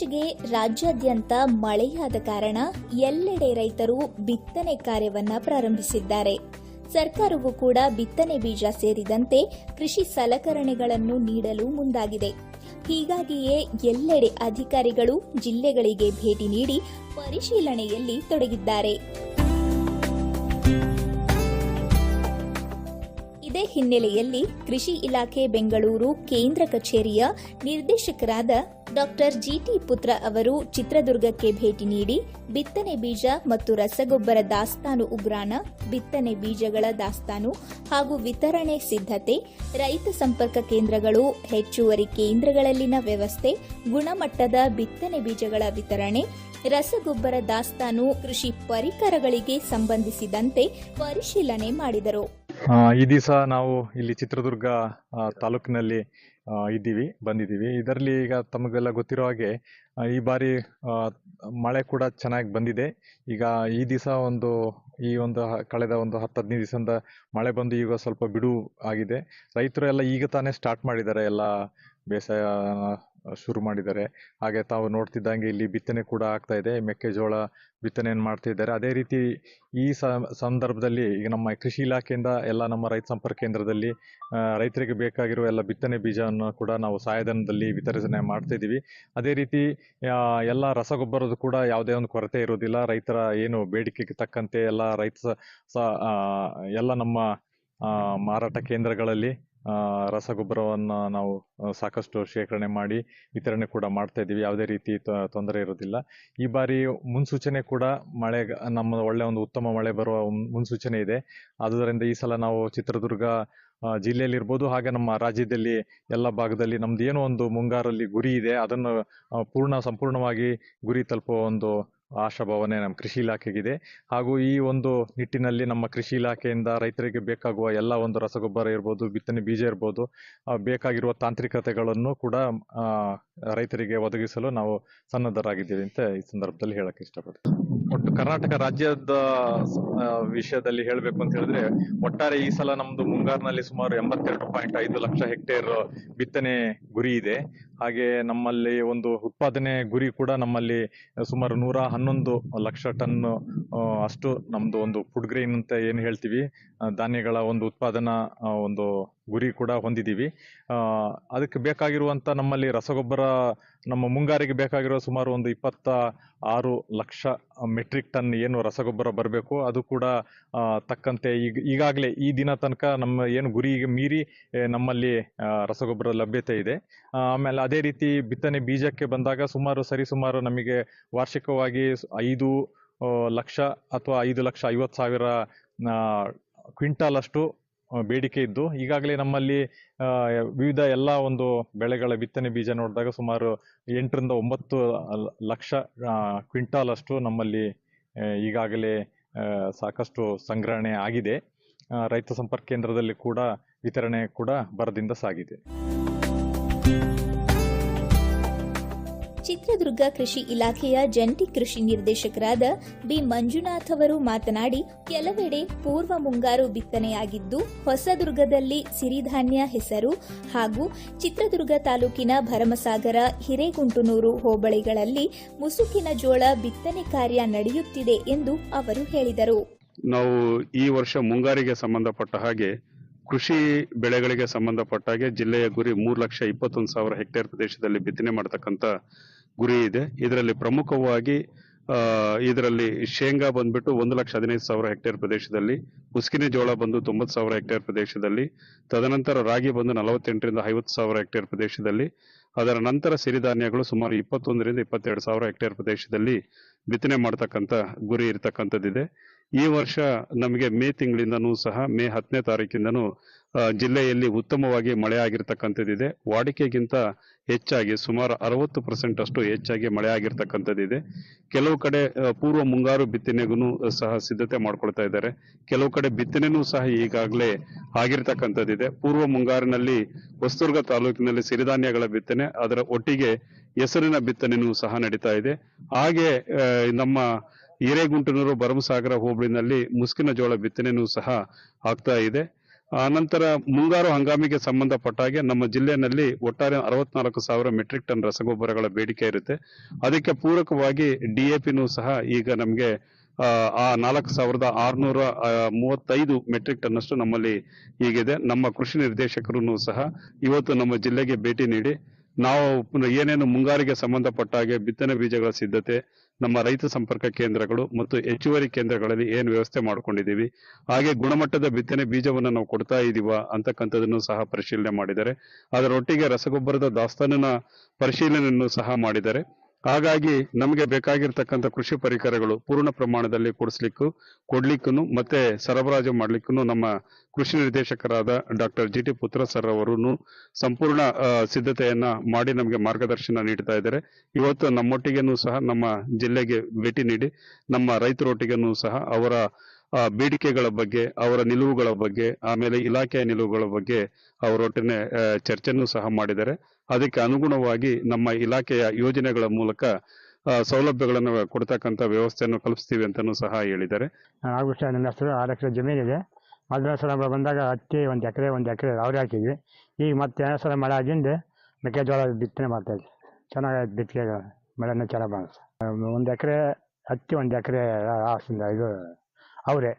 ಇತ್ತೀಚೆಗೆ ರಾಜ್ಯಾದ್ಯಂತ ಮಳೆಯಾದ ಕಾರಣ ಎಲ್ಲೆಡೆ ರೈತರು ಬಿತ್ತನೆ ಕಾರ್ಯವನ್ನ ಪ್ರಾರಂಭಿಸಿದ್ದಾರೆ. ಸರ್ಕಾರವು ಕೂಡ ಬಿತ್ತನೆ ಬೀಜ ಸೇರಿದಂತೆ ಕೃಷಿ ಸಲಕರಣೆಗಳನ್ನು ನೀಡಲು ಮುಂದಾಗಿದೆ. ಹೀಗಾಗಿಯೇ ಎಲ್ಲೆಡೆ ಅಧಿಕಾರಿಗಳು ಜಿಲ್ಲೆಗಳಿಗೆ ಭೇಟಿ ನೀಡಿ ಪರಿಶೀಲನೆಯಲ್ಲಿ ತೊಡಗಿದ್ದಾರೆ. ಇದೇ ಹಿನ್ನೆಲೆಯಲ್ಲಿ ಕೃಷಿ ಇಲಾಖೆ ಬೆಂಗಳೂರು ಕೇಂದ್ರ ಕಚೇರಿಯ ನಿರ್ದೇಶಕರಾದ ಡಾಕ್ಟರ್ ಜಿಟಿ ಪುತ್ರ ಅವರು ಚಿತ್ರದುರ್ಗಕ್ಕೆ ಭೇಟಿ ನೀಡಿ ಬಿತ್ತನೆ ಬೀಜ ಮತ್ತು ರಸಗೊಬ್ಬರ ದಾಸ್ತಾನು ಉಗ್ರಾಣ, ಬಿತ್ತನೆ ಬೀಜಗಳ ದಾಸ್ತಾನು ಹಾಗೂ ವಿತರಣೆ ಸಿದ್ಧತೆ, ರೈತ ಸಂಪರ್ಕ ಕೇಂದ್ರಗಳು, ಹೆಚ್ಚುವರಿ ಕೇಂದ್ರಗಳಲ್ಲಿನ ವ್ಯವಸ್ಥೆ, ಗುಣಮಟ್ಟದ ಬಿತ್ತನೆ ಬೀಜಗಳ ವಿತರಣೆ, ರಸಗೊಬ್ಬರ ದಾಸ್ತಾನು, ಕೃಷಿ ಪರಿಕರಗಳಿಗೆ ಸಂಬಂಧಿಸಿದಂತೆ ಪರಿಶೀಲನೆ ಮಾಡಿದರು. ಈ ದಿವಸ ನಾವು ಇಲ್ಲಿ ಚಿತ್ರದುರ್ಗ ತಾಲೂಕಿನಲ್ಲಿ ಇದ್ದೀವಿ, ಬಂದಿದ್ದೀವಿ. ಇದರಲ್ಲಿ ಈಗ ತಮಗೆಲ್ಲ ಗೊತ್ತಿರೋ ಹಾಗೆ ಈ ಬಾರಿ ಮಳೆ ಕೂಡ ಚೆನ್ನಾಗಿ ಬಂದಿದೆ. ಈಗ ಈ ದಿವಸ ಒಂದು, ಈ ಒಂದು ಕಳೆದ ಒಂದು ಹತ್ತು ಹದಿನೈದು ದಿವಸದಿಂದ ಮಳೆ ಬಂದು ಈಗ ಸ್ವಲ್ಪ ಬಿಡು ಆಗಿದೆ. ರೈತರು ಎಲ್ಲ ಈಗ ತಾನೇ ಸ್ಟಾರ್ಟ್ ಮಾಡಿದ್ದಾರೆ ಎಲ್ಲ ಬೇಸಾಯ ಶುರು ಮಾಡಿದ್ದಾರೆ. ಹಾಗೆ ತಾವು ನೋಡ್ತಿದ್ದಂಗೆ ಇಲ್ಲಿ ಬಿತ್ತನೆ ಕೂಡ ಆಗ್ತಾ ಇದೆ. ಮೆಕ್ಕೆಜೋಳ ಬಿತ್ತನೆಯನ್ನು ಮಾಡ್ತಿದ್ದಾರೆ. ಅದೇ ರೀತಿ ಈ ಸಂದರ್ಭದಲ್ಲಿ ಈಗ ನಮ್ಮ ಕೃಷಿ ಇಲಾಖೆಯಿಂದ ಎಲ್ಲ ನಮ್ಮ ರೈತ ಸಂಪರ್ಕ ಕೇಂದ್ರದಲ್ಲಿ ರೈತರಿಗೆ ಬೇಕಾಗಿರುವ ಎಲ್ಲ ಬಿತ್ತನೆ ಬೀಜವನ್ನು ಕೂಡ ನಾವು ಸಹಾಯಧನದಲ್ಲಿ ವಿತರಣೆ ಮಾಡ್ತಾ ಇದ್ದೀವಿ ಅದೇ ರೀತಿ ಎಲ್ಲ ರಸಗೊಬ್ಬರದ ಕೂಡ ಯಾವುದೇ ಒಂದು ಕೊರತೆ ಇರೋದಿಲ್ಲ ರೈತರ ಏನು ಬೇಡಿಕೆಗೆ ತಕ್ಕಂತೆ ಎಲ್ಲ ರೈತ ಎಲ್ಲ ನಮ್ಮ ಮಾರಾಟ ಕೇಂದ್ರಗಳಲ್ಲಿ ರಸಗೊಬ್ಬರವನ್ನು ನಾವು ಸಾಕಷ್ಟು ಶೇಖರಣೆ ಮಾಡಿ ವಿತರಣೆ ಕೂಡ ಮಾಡ್ತಾ ಇದ್ದೀವಿ. ಯಾವುದೇ ರೀತಿ ತೊಂದರೆ ಇರೋದಿಲ್ಲ ಈ ಬಾರಿ ಮುನ್ಸೂಚನೆ ಕೂಡ ಮಳೆ, ನಮ್ಮ ಒಳ್ಳೆ ಒಂದು ಉತ್ತಮ ಮಳೆ ಬರುವ ಮುನ್ಸೂಚನೆ ಇದೆ. ಆದುದರಿಂದ ಈ ಸಲ ನಾವು ಚಿತ್ರದುರ್ಗ ಜಿಲ್ಲೆಯಲ್ಲಿರ್ಬೋದು, ಹಾಗೆ ನಮ್ಮ ರಾಜ್ಯದಲ್ಲಿ ಎಲ್ಲ ಭಾಗದಲ್ಲಿ ನಮ್ದು ಏನೋ ಒಂದು ಮುಂಗಾರಲ್ಲಿ ಗುರಿ ಇದೆ. ಅದನ್ನು ಪೂರ್ಣ, ಸಂಪೂರ್ಣವಾಗಿ ಗುರಿ ತಲುಪುವ ಒಂದು ಆಶಾಭಾವನೆ ನಮ್ಮ ಕೃಷಿ ಇಲಾಖೆಗಿದೆ. ಹಾಗೂ ಈ ಒಂದು ನಿಟ್ಟಿನಲ್ಲಿ ನಮ್ಮ ಕೃಷಿ ಇಲಾಖೆಯಿಂದ ರೈತರಿಗೆ ಬೇಕಾಗುವ ಎಲ್ಲ ಒಂದು ರಸಗೊಬ್ಬರ ಇರ್ಬೋದು, ಬಿತ್ತನೆ ಬೀಜ ಇರ್ಬೋದು ಬೇಕಾಗಿರುವ ತಾಂತ್ರಿಕತೆಗಳನ್ನು ಕೂಡ ರೈತರಿಗೆ ಒದಗಿಸಲು ನಾವು ಸನ್ನದ್ಧರಾಗಿದ್ದೀವಿ ಅಂತ ಈ ಸಂದರ್ಭದಲ್ಲಿ ಹೇಳಕ್ಕೆ ಇಷ್ಟಪಡ್ತೀನಿ. ಒಟ್ಟು ಕರ್ನಾಟಕ ರಾಜ್ಯದ ವಿಷಯದಲ್ಲಿ ಹೇಳಬೇಕು ಅಂತ ಹೇಳಿದ್ರೆ, ಒಟ್ಟಾರೆ ಈ ಸಲ ನಮ್ದು ಮುಂಗಾರಿನಲ್ಲಿ ಸುಮಾರು ಎಂಬತ್ತೆರಡು ಪಾಯಿಂಟ್ ಐದು ಲಕ್ಷ ಹೆಕ್ಟೇರ್ ಬಿತ್ತನೆ ಗುರಿ ಇದೆ. ಹಾಗೆ ನಮ್ಮಲ್ಲಿ ಒಂದು ಉತ್ಪಾದನೆ ಗುರಿ ಕೂಡ ನಮ್ಮಲ್ಲಿ ಸುಮಾರು ನೂರ ಹನ್ನೊಂದು ಲಕ್ಷ ಟನ್ ಅಷ್ಟು ನಮ್ದು ಒಂದು ಫುಡ್ ಗ್ರೈನ್ ಅಂತ ಏನು ಹೇಳ್ತೀವಿ. ಧಾನ್ಯಗಳ ಒಂದು ಉತ್ಪಾದನಾ ಒಂದು ಗುರಿ ಕೂಡ ಹೊಂದಿದ್ದೀವಿ. ಅದಕ್ಕೆ ಬೇಕಾಗಿರುವಂತ ನಮ್ಮಲ್ಲಿ ರಸಗೊಬ್ಬರ ನಮ್ಮ ಮುಂಗಾರಿಗೆ ಬೇಕಾಗಿರೋ ಸುಮಾರು ಒಂದು ಇಪ್ಪತ್ತ ಆರು ಲಕ್ಷ ಮೆಟ್ರಿಕ್ ಟನ್ ಏನು ರಸಗೊಬ್ಬರ ಬರಬೇಕು. ಅದು ಕೂಡ ತಕ್ಕಂತೆ ಈಗ, ಈಗಾಗಲೇ ಈ ದಿನ ತನಕ ನಮ್ಮ ಏನು ಗುರಿಗೆ ಮೀರಿ ನಮ್ಮಲ್ಲಿ ರಸಗೊಬ್ಬರ ಲಭ್ಯತೆ ಇದೆ. ಆಮೇಲೆ ಅದೇ ರೀತಿ ಬಿತ್ತನೆ ಬೀಜಕ್ಕೆ ಬಂದಾಗ ಸುಮಾರು ಸರಿಸುಮಾರು ನಮಗೆ ವಾರ್ಷಿಕವಾಗಿ ಐದು ಲಕ್ಷ ಅಥವಾ ಐದು ಲಕ್ಷ ಐವತ್ತು ಸಾವಿರ ಕ್ವಿಂಟಾಲಷ್ಟು ಬೇಡಿಕೆ ಇದ್ದು, ಈಗಾಗಲೇ ನಮ್ಮಲ್ಲಿ ವಿವಿಧ ಎಲ್ಲ ಒಂದು ಬೆಳೆಗಳ ಬಿತ್ತನೆ ಬೀಜ ನೋಡಿದಾಗ ಸುಮಾರು ಎಂಟರಿಂದ ಒಂಬತ್ತು ಲಕ್ಷ ಕ್ವಿಂಟಾಲ್ ಅಷ್ಟು ನಮ್ಮಲ್ಲಿ ಈಗಾಗಲೇ ಸಾಕಷ್ಟು ಸಂಗ್ರಹಣೆ ಆಗಿದೆ. ರೈತ ಸಂಪರ್ಕ ಕೇಂದ್ರದಲ್ಲಿ ಕೂಡ ವಿತರಣೆ ಕೂಡ ಬರದಿಂದ ಸಾಗಿದೆ. ಚಿತ್ರದುರ್ಗ ಕೃಷಿ ಇಲಾಖೆಯ ಜಂಟಿ ಕೃಷಿ ನಿರ್ದೇಶಕರಾದ ಬಿ. ಮಂಜುನಾಥ್ ಅವರು ಮಾತನಾಡಿ, ಕೆಲವೆಡೆ ಪೂರ್ವ ಮುಂಗಾರು ಬಿತ್ತನೆಯಾಗಿದ್ದು, ಹೊಸದುರ್ಗದಲ್ಲಿ ಸಿರಿಧಾನ್ಯ ಹೆಸರು ಹಾಗೂ ಚಿತ್ರದುರ್ಗ ತಾಲೂಕಿನ ಭರಮಸಾಗರ, ಹಿರೇಗುಂಟುನೂರು ಹೋಬಳಿಗಳಲ್ಲಿ ಮುಸುಕಿನ ಜೋಳ ಬಿತ್ತನೆ ಕಾರ್ಯ ನಡೆಯುತ್ತಿದೆ ಎಂದು ಅವರು ಹೇಳಿದರು. ನಾವು ಈ ವರ್ಷ ಮುಂಗಾರಿಗೆ ಸಂಬಂಧಪಟ್ಟ ಹಾಗೆ, ಕೃಷಿ ಬೆಳೆಗಳಿಗೆ ಸಂಬಂಧಪಟ್ಟ ಹಾಗೆ ಜಿಲ್ಲೆಯ ಗುರಿ ಮೂರು ಲಕ್ಷ ಇಪ್ಪತ್ತೊಂದು ಸಾವಿರ ಹೆಕ್ಟೇರ್ ಪ್ರದೇಶದಲ್ಲಿ ಬಿತ್ತನೆ ಮಾಡತಕ್ಕಂತ ಗುರಿ ಇದೆ. ಇದರಲ್ಲಿ ಪ್ರಮುಖವಾಗಿ ಇದರಲ್ಲಿ ಶೇಂಗಾ ಬಂದ್ಬಿಟ್ಟು ಒಂದು ಲಕ್ಷ ಹದಿನೈದು ಸಾವಿರ ಹೆಕ್ಟೇರ್ ಪ್ರದೇಶದಲ್ಲಿ ಉಸ್ಕಿನ ಜೋಳ ಬಂದು ತೊಂಬತ್ತು ಸಾವಿರ ಹೆಕ್ಟೇರ್ ಪ್ರದೇಶದಲ್ಲಿ, ತದನಂತರ ರಾಗಿ ಬಂದು ನಲವತ್ತೆಂಟರಿಂದ ಐವತ್ತು ಸಾವಿರ ಹೆಕ್ಟೇರ್ ಪ್ರದೇಶದಲ್ಲಿ, ಅದರ ನಂತರ ಸಿರಿಧಾನ್ಯಗಳು ಸುಮಾರು ಇಪ್ಪತ್ತೊಂದರಿಂದ ಇಪ್ಪತ್ತೆರಡು ಸಾವಿರ ಹೆಕ್ಟೇರ್ ಪ್ರದೇಶದಲ್ಲಿ ಬಿತ್ತನೆ ಮಾಡತಕ್ಕಂತ ಗುರಿ ಇರತಕ್ಕಂಥದ್ದಿದೆ. ಈ ವರ್ಷ ನಮಗೆ ಮೇ ತಿಂಗಳಿಂದನೂ ಸಹ ಮೇ ಹತ್ತನೇ ತಾರೀಕಿಂದನೂ ಜಿಲ್ಲೆಯಲ್ಲಿ ಉತ್ತಮವಾಗಿ ಮಳೆ ಆಗಿರ್ತಕ್ಕಂಥದ್ದಿದೆ ವಾಡಿಕೆಗಿಂತ ಹೆಚ್ಚಾಗಿ ಸುಮಾರು ಅರವತ್ತು ಪರ್ಸೆಂಟ್ ಅಷ್ಟು ಹೆಚ್ಚಾಗಿ ಮಳೆ ಆಗಿರ್ತಕ್ಕಂಥದ್ದಿದೆ ಕೆಲವು ಕಡೆ ಪೂರ್ವ ಮುಂಗಾರು ಬಿತ್ತನೆಗೂ ಸಹ ಸಿದ್ಧತೆ ಮಾಡ್ಕೊಳ್ತಾ ಇದ್ದಾರೆ. ಕೆಲವು ಕಡೆ ಬಿತ್ತನೆನೂ ಸಹ ಈಗಾಗಲೇ ಆಗಿರ್ತಕ್ಕಂಥದ್ದಿದೆ. ಪೂರ್ವ ಮುಂಗಾರಿನಲ್ಲಿ ಹೊಸದುರ್ಗ ತಾಲೂಕಿನಲ್ಲಿ ಸಿರಿಧಾನ್ಯಗಳ ಬಿತ್ತನೆ, ಅದರ ಒಟ್ಟಿಗೆ ಹೆಸರಿನ ಬಿತ್ತನೆನೂ ಸಹ ನಡೀತಾ ಇದೆ. ಹಾಗೆ ನಮ್ಮ ಹಿರೇಗುಂಟನೂರು ಭರಮಸಾಗರ ಹೋಬಳಿನಲ್ಲಿ ಮುಸ್ಕಿನ ಜೋಳ ಬಿತ್ತನೆನೂ ಸಹ ಆಗ್ತಾ ಇದೆ. ಆನಂತರ ಮುಂಗಾರು ಹಂಗಾಮಿಗೆ ಸಂಬಂಧಪಟ್ಟ ಹಾಗೆ ನಮ್ಮ ಜಿಲ್ಲೆಯಲ್ಲಿ ಒಟ್ಟಾರೆ ಅರವತ್ನಾಲ್ಕು ಸಾವಿರ ಮೆಟ್ರಿಕ್ ಟನ್ ರಸಗೊಬ್ಬರಗಳ ಬೇಡಿಕೆ ಇರುತ್ತೆ. ಅದಕ್ಕೆ ಪೂರಕವಾಗಿ ಡಿಎಪಿನೂ ಸಹ ಈಗ ನಮಗೆ, ಆ ನಾಲ್ಕು ಸಾವಿರದ ಆರುನೂರ ಮೂವತ್ತೈದು ಮೆಟ್ರಿಕ್ ಟನ್ ಅಷ್ಟು ನಮ್ಮಲ್ಲಿ ಈಗಿದೆ ನಮ್ಮ ಕೃಷಿ ನಿರ್ದೇಶಕರು ಸಹ ಇವತ್ತು ನಮ್ಮ ಜಿಲ್ಲೆಗೆ ಭೇಟಿ ನೀಡಿ ನಾವು ಏನೇನು ಮುಂಗಾರಿಗೆ ಸಂಬಂಧಪಟ್ಟ ಹಾಗೆ ಬಿತ್ತನೆ ಬೀಜಗಳ ಸಿದ್ಧತೆ, ನಮ್ಮ ರೈತ ಸಂಪರ್ಕ ಕೇಂದ್ರಗಳು ಮತ್ತು ಹೆಚ್ಚುವರಿ ಕೇಂದ್ರಗಳಲ್ಲಿ ಏನು ವ್ಯವಸ್ಥೆ ಮಾಡ್ಕೊಂಡಿದ್ದೀವಿ, ಹಾಗೆ ಗುಣಮಟ್ಟದ ಬಿತ್ತನೆ ಬೀಜವನ್ನು ನಾವು ಕೊಡ್ತಾ ಇದೀವ ಅಂತಕ್ಕಂಥದ್ದನ್ನು ಸಹ ಪರಿಶೀಲನೆ ಮಾಡಿದ್ದಾರೆ ಅದರೊಟ್ಟಿಗೆ ರಸಗೊಬ್ಬರದ ದಾಸ್ತಾನಿನ ಪರಿಶೀಲನೆಯನ್ನು ಸಹ ಮಾಡಿದ್ದಾರೆ ಹಾಗಾಗಿ ನಮಗೆ ಬೇಕಾಗಿರ್ತಕ್ಕಂಥ ಕೃಷಿ ಪರಿಕರಗಳು ಪೂರ್ಣ ಪ್ರಮಾಣದಲ್ಲಿ ಕೊಡಿಸ್ಲಿಕ್ಕೂ ಕೊಡ್ಲಿಕ್ಕೂ ಮತ್ತೆ ಸರಬರಾಜು ಮಾಡ್ಲಿಕ್ಕೂ ನಮ್ಮ ಕೃಷಿ ನಿರ್ದೇಶಕರಾದ doctor G T Putra sir ಅವರು ಸಂಪೂರ್ಣ ಸಿದ್ಧತೆಯನ್ನ ಮಾಡಿ ನಮಗೆ ಮಾರ್ಗದರ್ಶನ ನೀಡ್ತಾ ಇದ್ದಾರೆ. ಇವತ್ತು ನಮ್ಮೊಟ್ಟಿಗೆನೂ ಸಹ ನಮ್ಮ ಜಿಲ್ಲೆಗೆ ಭೇಟಿ ನೀಡಿ, ನಮ್ಮ ರೈತರೊಟ್ಟಿಗೆನೂ ಸಹ ಅವರ ಬೇಡಿಕೆಗಳ ಬಗ್ಗೆ, ಅವರ ನಿಲುವುಗಳ ಬಗ್ಗೆ, ಆಮೇಲೆ ಇಲಾಖೆಯ ನಿಲುವುಗಳ ಬಗ್ಗೆ ಅವರೊಟ್ಟಿನ ಚರ್ಚೆಯನ್ನು ಸಹ ಮಾಡಿದ್ದಾರೆ. ಅದಕ್ಕೆ ಅನುಗುಣವಾಗಿ ನಮ್ಮ ಇಲಾಖೆಯ ಯೋಜನೆಗಳ ಮೂಲಕ ಸೌಲಭ್ಯಗಳನ್ನು ಕೊಡ್ತಕ್ಕಂಥ ವ್ಯವಸ್ಥೆಯನ್ನು ಕಲ್ಪಿಸ್ತೀವಿ ಅಂತಲೂ ಸಹ ಹೇಳಿದ್ದಾರೆ. ಆಗುಷ್ಟ ನನ್ನ ಹೆಸರು ಆರು ಎಕರೆ ಜಮೀನಿದೆ. ಮೊದಲ ಸಲ ಬಂದಾಗ ಹತ್ತಿ ಒಂದು ಎಕರೆ ಒಂದು ಎಕರೆ ಅವ್ರೆ ಹಾಕಿದ್ವಿ. ಈಗ ಮತ್ತೆ ಎರಡು ಸಲ ಮಳೆ ಆಗಿಂದ ಮೆಕ್ಕೆಜೋಳ ಬಿತ್ತನೆ ಮಾಡ್ತಾ ಇದ್ವಿ. ಚೆನ್ನಾಗಿ ಬಿತ್ತಿಗೆ ಮಳೆನೂ ಚೆನ್ನಾಗಿ ಬಂತು. ಒಂದು ಎಕರೆ ಹತ್ತಿ, ಒಂದು ಎಕರೆ ಇದು ಅವರೇ